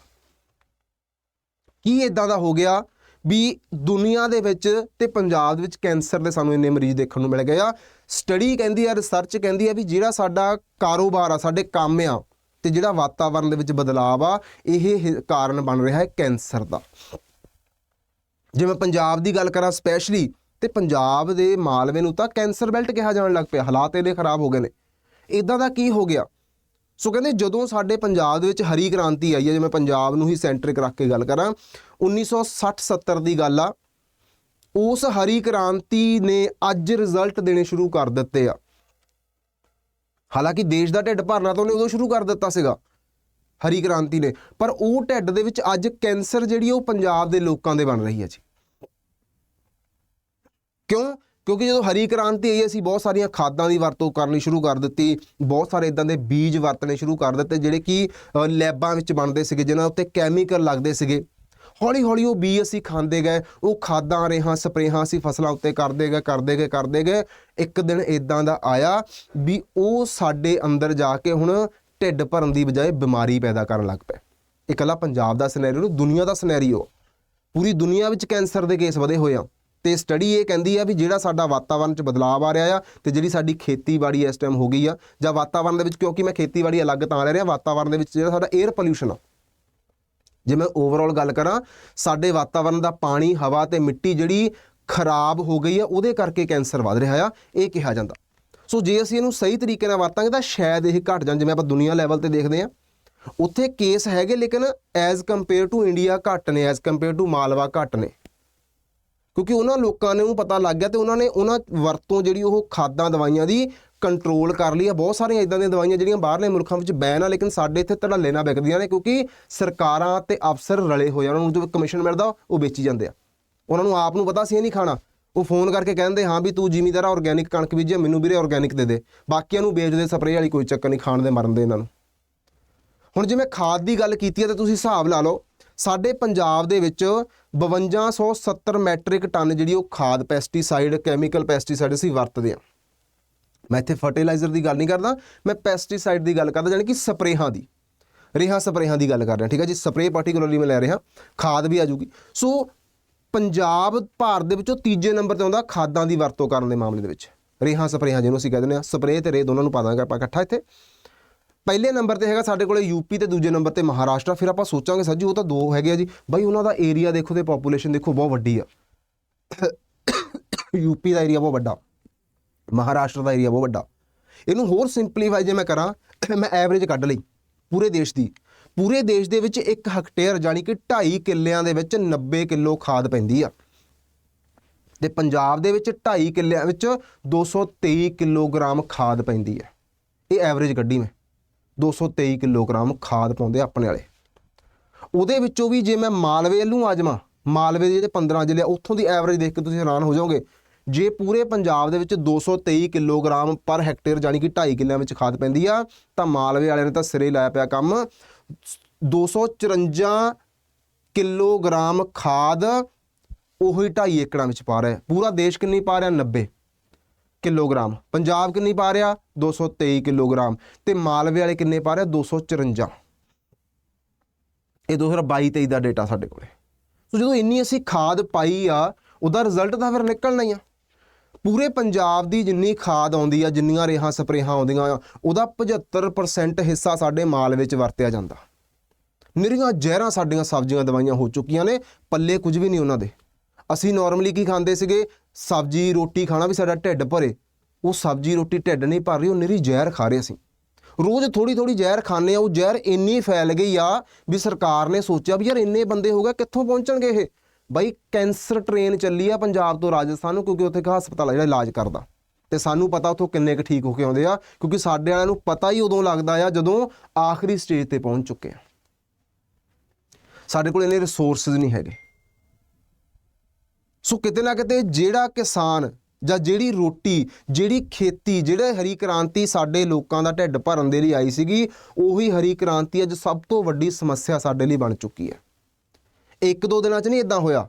ਕੀ ਇਦਾਂ ਦਾ ਹੋ ਗਿਆ ਵੀ ਦੁਨੀਆ ਦੇ ਵਿੱਚ ਤੇ ਪੰਜਾਬ ਦੇ ਵਿੱਚ ਕੈਂਸਰ ਦੇ ਸਾਨੂੰ ਇੰਨੇ ਮਰੀਜ਼ ਦੇਖਣ ਨੂੰ ਮਿਲ ਗਏ ਆ? ਸਟੱਡੀ ਕਹਿੰਦੀ ਆ ਰਿਸਰਚ ਕਹਿੰਦੀ ਆ ਵੀ ਜਿਹੜਾ ਸਾਡਾ ਕਾਰੋਬਾਰ ਆ, ਸਾਡੇ ਕੰਮ ਆ ਤੇ ਜਿਹੜਾ ਵਾਤਾਵਰਣ ਦੇ ਵਿੱਚ ਬਦਲਾਅ ਆ, ਇਹ ਕਾਰਨ ਬਣ ਰਿਹਾ ਹੈ ਕੈਂਸਰ ਦਾ। ਜੇ ਮੈਂ ਪੰਜਾਬ ਦੀ ਗੱਲ ਕਰਾਂ ਸਪੈਸ਼ਲੀ ਤੇ ਪੰਜਾਬ ਦੇ ਮਾਲਵੇ ਨੂੰ ਤਾਂ ਕੈਂਸਰ ਬੈਲਟ ਕਿਹਾ ਜਾਣ ਲੱਗ ਪਿਆ, ਹਾਲਾਤ ਇਹਦੇ ਖਰਾਬ ਹੋ ਗਏ ਨੇ। ਇਦਾਂ ਦਾ ਕੀ ਹੋ ਗਿਆ? ਸੋ ਕਹਿੰਦੇ ਜਦੋਂ ਸਾਡੇ ਪੰਜਾਬ ਦੇ ਵਿੱਚ ਹਰੀ ਕ੍ਰਾਂਤੀ ਆਈ ਹੈ ਜੇ ਮੈਂ ਪੰਜਾਬ ਨੂੰ ਹੀ ਸੈਂਟਰਿਕ ਰੱਖ ਕੇ ਗੱਲ ਕਰਾਂ 1960-70 ਦੀ ਗੱਲ ਆ, ਉਸ ਹਰੀ ਕ੍ਰਾਂਤੀ ਨੇ ਅੱਜ ਰਿਜ਼ਲਟ ਦੇਣੇ ਸ਼ੁਰੂ ਕਰ ਦਿੱਤੇ ਆ। ਹਾਲਾਂਕਿ ਦੇਸ਼ ਦਾ ਢਿੱਡ ਭਰਨਾ ਤਾਂ ਉਹਨੇ ਉਦੋਂ ਸ਼ੁਰੂ ਕਰ ਦਿੱਤਾ ਸੀਗਾ, ਹਰੀ ਕ੍ਰਾਂਤੀ ਨੇ। ਪਰ ਉਹ ਢਿੱਡ ਦੇ ਵਿੱਚ ਅੱਜ ਕੈਂਸਰ ਜਿਹੜੀ ਉਹ ਪੰਜਾਬ ਦੇ ਲੋਕਾਂ ਦੇ ਬਣ ਰਹੀ ਹੈ ਜੀ। ਕਿਉਂ? ਕਿਉਂਕਿ ਜਦੋਂ ਹਰੀ ਕ੍ਰਾਂਤੀ ਆਈ, ਅਸੀਂ ਬਹੁਤ ਸਾਰੀਆਂ ਖਾਦਾਂ ਦੀ ਵਰਤੋਂ ਕਰਨੀ ਸ਼ੁਰੂ ਕਰ ਦਿੱਤੀ। ਬਹੁਤ ਸਾਰੇ ਇਦਾਂ ਦੇ ਬੀਜ ਵਰਤਣੇ ਸ਼ੁਰੂ ਕਰ ਦਿੱਤੇ, ਜਿਹੜੇ ਕਿ ਲੈਬਾਂ ਵਿੱਚ ਬਣਦੇ ਸੀਗੇ, ਜਿਨ੍ਹਾਂ ਉੱਤੇ ਕੈਮੀਕਲ ਲੱਗਦੇ ਸੀਗੇ। ਹੌਲੀ ਹੌਲੀ ਉਹ ਬੀਜ ਅਸੀਂ ਖਾਂਦੇ ਗਏ, ਉਹ ਖਾਦਾਂ, ਰੇਹਾਂ, ਸਪਰੇਹਾਂ ਅਸੀਂ ਫਸਲਾਂ ਉੱਤੇ ਕਰਦੇ ਗਏ ਕਰਦੇ ਗਏ ਕਰਦੇ ਗਏ। ਇੱਕ ਦਿਨ ਇਦਾਂ ਦਾ ਆਇਆ ਵੀ ਉਹ ਸਾਡੇ ਅੰਦਰ ਜਾ ਕੇ ਹੁਣ ਢਿੱਡ ਭਰਨ ਦੀ ਬਜਾਏ ਬਿਮਾਰੀ ਪੈਦਾ ਕਰਨ ਲੱਗ ਪਏ ਇਕੱਲਾ ਪੰਜਾਬ ਦਾ ਸਿਨੈਰੀਓ ਨਹੀਂ ਦੁਨੀਆ ਦਾ ਸਿਨੈਰੀਓ ਪੂਰੀ ਦੁਨੀਆ ਵਿੱਚ ਕੈਂਸਰ ਦੇ ਕੇਸ ਵਧੇ ਹੋਏ ਆ। ਤੇ ਸਟੱਡੀ ਇਹ ਕਹਿੰਦੀ ਆ ਵੀ ਜਿਹੜਾ ਸਾਡਾ ਵਾਤਾਵਰਣ 'ਚ ਬਦਲਾਅ ਆ ਰਿਹਾ ਆ ਤੇ ਜਿਹੜੀ ਸਾਡੀ ਖੇਤੀਬਾੜੀ ਇਸ ਟਾਈਮ ਹੋ ਗਈ ਆ, ਜਾਂ ਵਾਤਾਵਰਣ ਦੇ ਵਿੱਚ ਕਿਉਂਕਿ ਮੈਂ ਖੇਤੀਬਾੜੀ ਅਲੱਗ ਤਾਂ ਲੈ ਰਿਹਾ ਵਾਤਾਵਰਣ ਦੇ ਵਿੱਚ ਜਿਹੜਾ ਸਾਡਾ 에ਅਰ ਪੋਲਿਊਸ਼ਨ ਆ। ਜੇ ਮੈਂ ਓਵਰਆਲ ਗੱਲ ਕਰਾਂ, ਸਾਡੇ ਵਾਤਾਵਰਣ ਦਾ ਪਾਣੀ, ਹਵਾ ਤੇ ਮਿੱਟੀ ਜਿਹੜੀ ਖਰਾਬ ਹੋ ਗਈ ਆ, ਉਹਦੇ ਕਰਕੇ ਕੈਂਸਰ ਵੱਧ ਰਿਹਾ ਆ, ਇਹ ਕਿਹਾ ਜਾਂਦਾ। ਸੋ ਜੇ ਅਸੀਂ ਇਹਨੂੰ ਸਹੀ ਤਰੀਕੇ ਨਾਲ ਵਰਤਾਂਗੇ ਤਾਂ ਸ਼ਾਇਦ ਇਹ ਘਟ ਜਾਣ, ਜਿਵੇਂ ਆਪਾਂ ਦੁਨੀਆ ਲੈਵਲ ਤੇ ਦੇਖਦੇ ਆ। ਉੱਥੇ ਕੇਸ ਹੈਗੇ ਲੇਕਿਨ ਐਜ਼ ਕੰਪੇਅਰ ਟੂ ਇੰਡੀਆ ਘੱਟ ਨੇ ਐਜ਼ ਕੰਪੇਅਰ ਟੂ ਮਾਲਵਾ ਘੱਟ ਨੇ। ਕਿਉਂਕਿ ਉਹਨਾਂ ਲੋਕਾਂ ਨੂੰ ਪਤਾ ਲੱਗ ਗਿਆ ਤੇ ਉਹਨਾਂ ਨੇ ਉਹਨਾਂ ਵਰਤੋਂ ਜਿਹੜੀ ਉਹ ਖਾਦਾਂ ਦਵਾਈਆਂ ਦੀ ਕੰਟਰੋਲ ਕਰ ਲਈ ਆ। ਬਹੁਤ ਸਾਰੀਆਂ ਇਦਾਂ ਦੀਆਂ ਦਵਾਈਆਂ ਜਿਹੜੀਆਂ ਬਾਹਰਲੇ ਮੁਲਕਾਂ ਵਿੱਚ ਬੈਨ ਆ, ਲੇਕਿਨ ਸਾਡੇ ਇੱਥੇ ਧੜੱਲੇ ਨਾਲ ਵਿਕਦੀਆਂ ਨੇ ਕਿਉਂਕਿ ਸਰਕਾਰਾਂ ਤੇ ਅਫਸਰ ਰਲੇ ਹੋਏ ਆ। ਉਹਨਾਂ ਨੂੰ ਜੋ ਕਮਿਸ਼ਨ ਮਿਲਦਾ, ਉਹ ਵੇਚੀ ਜਾਂਦੇ ਆ। ਉਹਨਾਂ ਨੂੰ ਆਪ ਨੂੰ ਪਤਾ ਸੀ ਇਹ ਨਹੀਂ ਖਾਣਾ। ਉਹ ਫੋਨ ਕਰਕੇ ਕਹਿੰਦੇ, ਹਾਂ ਵੀ ਤੂੰ ਜ਼ਿਮੀਦਾਰ ਆਰਗੈਨਿਕ ਕਣਕ ਬੀਜੇ ਮੈਨੂੰ ਵੀਰੇ ਆਰਗੈਨਿਕ ਦੇ ਦੇ। ਬਾਕੀਆਂ ਨੂੰ ਵੇਚਦੇ ਸਪਰੇਅ ਵਾਲੀ ਕੋਈ ਚੱਕਰ ਨਹੀਂ, ਖਾਣ ਦੇ, ਮਰਨ ਦੇ ਇਹਨਾਂ ਨੂੰ। ਹੁਣ ਜਿਵੇਂ ਖਾਦ ਦੀ ਗੱਲ ਕੀਤੀ ਹੈ ਤਾਂ ਤੁਸੀਂ ਹਿਸਾਬ ਲਾ ਲਓ ਸਾਡੇ ਪੰਜਾਬ ਦੇ ਵਿੱਚ 5270 ਮੈਟ੍ਰਿਕ ਟਨ ਜਿਹੜੀ ਉਹ ਖਾਦ ਪੈਸਟੀਸਾਈਡ ਕੈਮੀਕਲ ਪੈਸਟੀਸਾਈਡ ਅਸੀਂ ਵਰਤਦੇ ਹਾਂ। ਮੈਂ ਇੱਥੇ ਫਰਟੀਲਾਈਜ਼ਰ ਦੀ ਗੱਲ ਨਹੀਂ ਕਰਦਾ, ਮੈਂ ਪੈਸਟੀਸਾਈਡ ਦੀ ਗੱਲ ਕਰਦਾ ਯਾਨੀ ਕਿ ਸਪਰੇਹਾਂ ਦੀ। ਰੇਹਾਂ ਸਪਰੇਹਾਂ ਦੀ ਗੱਲ ਕਰ ਰਿਹਾ, ਠੀਕ ਹੈ ਜੀ? ਸਪਰੇਅ ਪਾਰਟਿਕੂਲਰਲੀ ਮੈਂ ਲੈ ਰਿਹਾ, ਖਾਦ ਵੀ ਆ ਜੂਗੀ ਸੋ ਪੰਜਾਬ ਭਾਰਤ ਦੇ ਵਿੱਚੋਂ ਤੀਜੇ ਨੰਬਰ ਤੇ ਆਉਂਦਾ ਖਾਦਾਂ ਦੀ ਵਰਤੋਂ ਕਰਨ ਦੇ ਮਾਮਲੇ ਦੇ ਵਿੱਚ। ਰੇਹਾਂ ਸਪਰੇਹਾਂ ਜਿਹਨੂੰ ਅਸੀਂ ਕਹਿੰਦੇ ਆ ਸਪਰੇਅ ਤੇ ਰੇ ਦੋਨਾਂ ਨੂੰ ਪਾ ਦਾਂਗੇ ਆਪਾਂ ਇਕੱਠਾ ਇੱਥੇ। ਪਹਿਲੇ ਨੰਬਰ ਤੇ ਹੈਗਾ ਸਾਡੇ ਕੋਲੇ ਯੂਪੀ ਤੇ ਦੂਜੇ ਨੰਬਰ ਤੇ ਮਹਾਰਾਸ਼ਟਰ ਫਿਰ ਆਪਾਂ ਸੋਚਾਂਗੇ, ਸਰ ਜੀ, ਉਹ ਤਾਂ ਦੋ ਹੈਗੇ ਆ ਜੀ। ਬਾਈ, ਉਹਨਾਂ ਦਾ ਏਰੀਆ ਦੇਖੋ ਤੇ ਪੋਪੂਲੇਸ਼ਨ ਦੇਖੋ, ਬਹੁਤ ਵੱਡੀ ਆ। <coughs> ਯੂਪੀ ਦਾ ਏਰੀਆ ਬਹੁਤ ਵੱਡਾ। ਮਹਾਰਾਸ਼ਟਰ ਦਾ ਏਰੀਆ ਬਹੁਤ ਵੱਡਾ। ਇਹਨੂੰ ਹੋਰ ਸਿੰਪਲੀਫਾਈ ਜੇ ਮੈਂ ਕਰਾਂ, <coughs> ਮੈਂ ਐਵਰੇਜ ਕੱਢ ਲਈ ਪੂਰੇ ਦੇਸ਼ ਦੀ। ਪੂਰੇ ਦੇਸ਼ ਦੇ ਵਿੱਚ 1 ਹੈਕਟੇਅਰ ਜਾਨੀ ਕਿ 2.5 ਕਿੱਲਿਆਂ ਦੇ ਵਿੱਚ 90 ਕਿਲੋ ਖਾਦ ਪੈਂਦੀ ਆ। ਤੇ ਪੰਜਾਬ ਦੇ ਵਿੱਚ 2.5 ਕਿੱਲਿਆਂ ਵਿੱਚ 223 ਕਿਲੋਗ੍ਰਾਮ ਖਾਦ ਪੈਂਦੀ ਹੈ ਇਹ ਐਵਰੇਜ ਕੱਢੀ ਮੈਂ। 223 ਕਿਲੋਗ੍ਰਾਮ ਖਾਦ ਪਾਉਂਦੇ ਆਪਣੇ ਵਾਲੇ। ਉਹਦੇ ਵਿੱਚੋਂ ਵੀ ਜੇ ਮੈਂ ਮਾਲਵੇ ਵੱਲੋਂ ਆ ਜਾਵਾਂ ਮਾਲਵੇ ਦੇ ਜਿਹੜੇ 15 ਜ਼ਿਲ੍ਹੇ ਆ, ਉੱਥੋਂ ਦੀ ਐਵਰੇਜ ਦੇਖ ਕੇ ਤੁਸੀਂ ਹੈਰਾਨ ਹੋ ਜਾਓਗੇ। ਜੇ ਪੂਰੇ ਪੰਜਾਬ ਦੇ ਵਿੱਚ 223 ਕਿਲੋਗ੍ਰਾਮ ਪਰ ਹੈਕਟੇਅਰ ਜਾਨੀ ਕਿ 2.5 ਕਿੱਲਿਆਂ ਵਿੱਚ ਖਾਦ ਪੈਂਦੀ ਆ ਤਾਂ ਮਾਲਵੇ ਵਾਲਿਆਂ ਨੇ ਤਾਂ ਸਿਰੇ ਲਾਇਆ ਪਿਆ ਕੰਮ। 254 ਕਿਲੋਗ੍ਰਾਮ ਖਾਦ ਉਹੀ 2.5 ਏਕੜਾਂ ਵਿੱਚ ਪਾ ਰਿਹਾ। ਪੂਰਾ ਦੇਸ਼ ਕਿੰਨੀ ਪਾ ਰਿਹਾ? 90 ਕਿਲੋਗ੍ਰਾਮ। ਪੰਜਾਬ ਕਿੰਨੀ ਪਾ ਰਿਹਾ? 223 ਕਿਲੋਗ੍ਰਾਮ। ਤੇ ਮਾਲਵੇ ਵਾਲੇ ਕਿੰਨੇ ਪਾ ਰਿਹਾ? 254 ਇਹ 2022 23 ਦਾ ਡੇਟਾ ਸਾਡੇ ਕੋਲੇ। ਸੋ ਜਦੋਂ ਇੰਨੀ ਅਸੀਂ ਖਾਦ ਪਾਈ ਆ, ਉਹਦਾ ਰਿਜ਼ਲਟ ਤਾਂ ਫਿਰ ਨਿਕਲਣਾ ਹੀ ਆ। ਪੂਰੇ ਪੰਜਾਬ ਦੀ ਜਿੰਨੀ ਖਾਦ ਆਉਂਦੀ ਆ, ਜਿੰਨੀਆਂ ਰੇਹਾਂ ਸਪਰੇਹਾਂ ਆਉਂਦੀਆਂ ਆ, ਉਹਦਾ 75% ਹਿੱਸਾ ਸਾਡੇ ਮਾਲ ਵਿੱਚ ਵਰਤਿਆ ਜਾਂਦਾ। ਨਿਰੀਆਂ ਜ਼ਹਿਰਾਂ ਸਾਡੀਆਂ ਸਬਜ਼ੀਆਂ ਦਵਾਈਆਂ ਹੋ ਚੁੱਕੀਆਂ ਨੇ, ਪੱਲੇ ਕੁਝ ਵੀ ਨਹੀਂ ਉਹਨਾਂ ਦੇ। ਅਸੀਂ ਨਾਰਮਲੀ ਕੀ ਖਾਂਦੇ ਸੀਗੇ? ਸਬਜ਼ੀ, ਰੋਟੀ ਖਾਣਾ ਵੀ ਸਾਡਾ ਢਿੱਡ ਭਰੇ। ਉਹ ਸਬਜ਼ੀ, ਰੋਟੀ ਢਿੱਡ ਨਹੀਂ ਭਰ ਰਹੀ, ਉਹ ਨਿਰੀ ਜ਼ਹਿਰ ਖਾ ਰਹੇ ਅਸੀਂ। ਰੋਜ਼ ਥੋੜੀ ਥੋੜੀ ਜ਼ਹਿਰ ਖਾਂਦੇ ਆ ਉਹ ਜ਼ਹਿਰ ਇੰਨੀ ਫੈਲ ਗਈ ਆ ਵੀ ਸਰਕਾਰ ਨੇ ਸੋਚਿਆ ਵੀ ਯਾਰ ਇੰਨੇ ਬੰਦੇ ਹੋ ਗਏ, ਕਿੱਥੋਂ ਪਹੁੰਚਣਗੇ ਇਹ? ਬਾਈ ਕੈਂਸਰ ਟ੍ਰੇਨ ਚੱਲੀ ਆ ਪੰਜਾਬ ਤੋਂ ਰਾਜਸਥਾਨ ਨੂੰ, ਕਿਉਂਕਿ ਉੱਥੇ ਇੱਕ ਹਸਪਤਾਲ ਆ ਜਿਹੜਾ ਇਲਾਜ ਕਰਦਾ। ਤੇ ਸਾਨੂੰ ਪਤਾ ਉੱਥੋਂ ਕਿੰਨੇ ਕੁ ਠੀਕ ਹੋ ਕੇ ਆਉਂਦੇ ਆ, ਕਿਉਂਕਿ ਸਾਡੇ ਵਾਲਿਆਂ ਨੂੰ ਪਤਾ ਹੀ ਉਦੋਂ ਲੱਗਦਾ ਆ ਜਦੋਂ ਆਖਰੀ ਸਟੇਜ ਤੇ ਪਹੁੰਚ ਚੁੱਕੇ ਆ। ਸਾਡੇ ਕੋਲ ਇੰਨੇ ਰਿਸੋਰਸਸ ਨਹੀਂ ਹੈਗੇ। ਸੋ ਕਿਤੇ ਨਾ ਕਿਤੇ ਜਿਹੜਾ ਕਿਸਾਨ ਜਾਂ ਜਿਹੜੀ ਰੋਟੀ, ਜਿਹੜੀ ਖੇਤੀ, ਜਿਹੜੇ ਹਰੀ ਕ੍ਰਾਂਤੀ ਸਾਡੇ ਲੋਕਾਂ ਦਾ ਢਿੱਡ ਭਰਨ ਦੇ ਲਈ ਆਈ ਸੀਗੀ, ਉਹੀ ਹਰੀ ਕ੍ਰਾਂਤੀ ਅੱਜ ਸਭ ਤੋਂ ਵੱਡੀ ਸਮੱਸਿਆ ਸਾਡੇ ਲਈ ਬਣ ਚੁੱਕੀ ਹੈ। ਇੱਕ ਦੋ ਦਿਨਾਂ 'ਚ ਨਹੀਂ ਇਦਾਂ ਹੋਇਆ।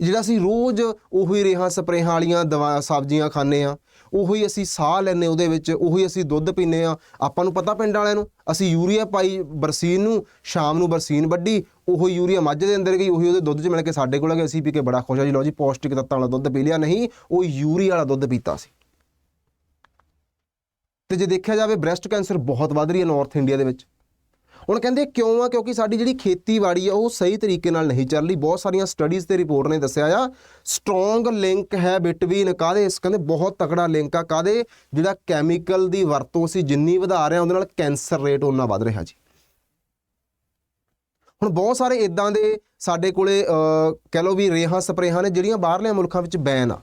ਜਿਹੜਾ ਅਸੀਂ ਰੋਜ਼ ਉਹੀ ਰੇਹਾਂ, ਸਪਰੇਹਾਂ ਵਾਲੀਆਂ ਦਵਾ, ਸਬਜ਼ੀਆਂ ਖਾਂਦੇ ਆ ਉਹੀ ਅਸੀਂ ਸਾਹ ਲੈਂਦੇ ਉਹਦੇ ਵਿੱਚ, ਉਹੀ ਅਸੀਂ ਦੁੱਧ ਪੀਂਦੇ ਆ ਆਪਾਂ ਨੂੰ ਪਤਾ ਪਿੰਡ ਵਾਲਿਆਂ ਨੂੰ, ਅਸੀਂ ਯੂਰੀਆ ਪਾਈ ਬਰਸੀਨ ਨੂੰ, ਸ਼ਾਮ ਨੂੰ ਬਰਸੀਨ ਵੱਢੀ, ਉਹੀ ਯੂਰੀਆ ਮੱਝ ਦੇ ਅੰਦਰ ਗਈ, ਉਹੀ ਉਹਦੇ ਦੁੱਧ 'ਚ ਮਿਲ ਕੇ ਸਾਡੇ ਕੋਲ ਆ ਗਿਆ ਅਸੀਂ ਪੀ ਕੇ ਬੜਾ ਖੁਸ਼ ਆ ਜੀ। ਲਓ ਜੀ, ਪੌਸ਼ਟਿਕ ਤੱਤਾਂ ਵਾਲਾ ਦੁੱਧ ਪੀ ਲਿਆ, ਨਹੀਂ, ਉਹ ਯੂਰੀਆ ਵਾਲਾ ਦੁੱਧ ਪੀਤਾ ਸੀ। ਤੇ ਜੇ ਦੇਖਿਆ ਜਾਵੇ, ਬ੍ਰੈਸਟ ਕੈਂਸਰ ਬਹੁਤ ਵੱਧ ਰਹੀ ਹੈ ਨਾਰਥ ਇੰਡੀਆ ਦੇ ਵਿੱਚ। ਹੁਣ ਕਹਿੰਦੇ ਕਿਉਂ ਆ? ਕਿਉਂਕਿ ਸਾਡੀ ਜਿਹੜੀ ਖੇਤੀਬਾੜੀ ਆ, ਉਹ ਸਹੀ ਤਰੀਕੇ ਨਾਲ ਨਹੀਂ ਚੱਲ ਰਹੀ। ਬਹੁਤ ਸਾਰੀਆਂ ਸਟੱਡੀਜ਼ ਤੇ ਰਿਪੋਰਟ ਨੇ ਦੱਸਿਆ ਆ ਸਟਰੋਂਗ ਲਿੰਕ ਹੈ ਬਿਟਵੀਨ ਕਾਦੇ ਇਸ ਕਹਿੰਦੇ ਬਹੁਤ ਤਕੜਾ ਲਿੰਕ ਆ ਕਾਦੇ ਜਿਹੜਾ ਕੈਮੀਕਲ ਦੀ ਵਰਤੋਂ ਅਸੀਂ ਜਿੰਨੀ ਵਧਾ ਰਹੇ ਹਾਂ ਉਹਦੇ ਨਾਲ ਕੈਂਸਰ ਰੇਟ ਉਹਨਾਂ ਵੱਧ ਰਿਹਾ ਜੀ। ਹੁਣ ਬਹੁਤ ਸਾਰੇ ਇਦਾਂ ਦੇ ਸਾਡੇ ਕੋਲੇ ਕਹਿ ਲਓ ਵੀ ਰੇਹਾਂ ਸਪਰੇਹਾਂ ਨੇ, ਜਿਹੜੀਆਂ ਬਾਹਰਲੇ ਮੁਲਕਾਂ ਵਿੱਚ ਬੈਨ ਆ।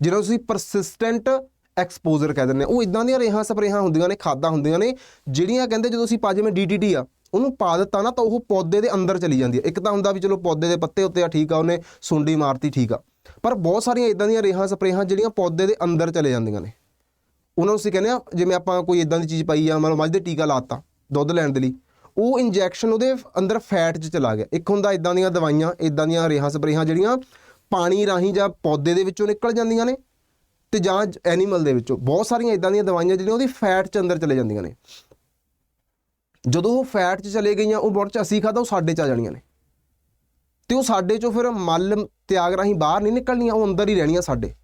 ਜਿਹੜਾ ਤੁਸੀਂ ਪਰਸਿਸਟੈਂਟ ਐਕਸਪੋਜ਼ਰ ਕਹਿ ਦਿੰਦੇ ਆ। ਉਹ ਇਦਾਂ ਦੀਆਂ ਰੇਹਾਂ ਸਪਰੇਹਾਂ ਹੁੰਦੀਆਂ ਨੇ, ਖਾਦਾਂ ਹੁੰਦੀਆਂ ਨੇ, ਜਿਹੜੀਆਂ ਕਹਿੰਦੇ ਜਦੋਂ ਅਸੀਂ ਪਾ, ਜਿਵੇਂ ਡੀਡੀਟੀ ਆ, ਉਹਨੂੰ ਪਾ ਦਿੱਤਾ ਨਾ ਤਾਂ ਉਹ ਪੌਦੇ ਦੇ ਅੰਦਰ ਚਲੀ ਜਾਂਦੀ ਹੈ ਇੱਕ ਤਾਂ ਹੁੰਦਾ ਵੀ ਚਲੋ ਪੌਦੇ ਦੇ ਪੱਤੇ ਉੱਤੇ ਆ, ਠੀਕ ਆ, ਉਹਨੇ ਸੁੰਡੀ ਮਾਰਤੀ, ਠੀਕ ਆ। ਪਰ ਬਹੁਤ ਸਾਰੀਆਂ ਇਦਾਂ ਦੀਆਂ ਰੇਹਾਂ ਸਪਰੇਹਾਂ ਜਿਹੜੀਆਂ ਪੌਦੇ ਦੇ ਅੰਦਰ ਚਲੇ ਜਾਂਦੀਆਂ ਨੇ। ਉਹਨਾਂ ਨੂੰ ਅਸੀਂ ਕਹਿੰਦੇ ਆ, ਜਿਵੇਂ ਆਪਾਂ ਕੋਈ ਇਦਾਂ ਦੀ ਚੀਜ਼ ਪਾਈ ਆ, ਮਤਲਬ ਮੱਝ ਦੇ ਟੀਕਾ ਲਾਤਾ, ਦੁੱਧ ਲੈਣ ਦੇ ਲਈ, ਉਹ ਇੰਜੈਕਸ਼ਨ ਉਹਦੇ ਅੰਦਰ ਫੈਟ 'ਚ ਚਲਾ ਗਿਆ। ਇੱਕ ਹੁੰਦਾ ਇਦਾਂ ਦੀਆਂ ਦਵਾਈਆਂ ਇਦਾਂ ਦੀਆਂ ਰੇਹਾਂ ਸਪਰੇਹਾਂ ਜਿਹੜੀਆਂ ਪਾਣੀ ਰਾਹੀਂ ਜਾਂ ਪੌਦੇ ਦੇ ਵਿੱਚੋਂ ਨਿਕਲ ਜਾਂਦੀਆਂ ਨੇ। ਤੇ ਜਾਂ ਐਨੀਮਲ ਦੇ ਵਿੱਚੋਂ, ਬਹੁਤ ਸਾਰੀਆਂ ਇਦਾਂ ਦੀਆਂ ਦਵਾਈਆਂ ਜਿਹੜੀਆਂ ਉਹਦੀ ਫੈਟ 'ਚ ਅੰਦਰ ਚਲੇ ਜਾਂਦੀਆਂ ਨੇ। ਜਦੋਂ ਉਹ ਫੈਟ 'ਚ ਚਲੇ ਗਈਆਂ, ਉਹ ਬੋਡੀ 'ਚ ਅਸੀਂ ਖਾਦਾ ਉਹ ਸਾਡੇ 'ਚ ਆ ਜਾਣੀਆਂ ਨੇ। ਤੇ ਉਹ ਸਾਡੇ ਚੋਂ ਫਿਰ ਮਲ ਤਿਆਗ ਰਾਹੀਂ ਬਾਹਰ ਨਹੀਂ ਨਿਕਲਣੀਆਂ, ਉਹ ਅੰਦਰ ਹੀ ਰਹਿਣੀਆਂ ਸਾਡੇ।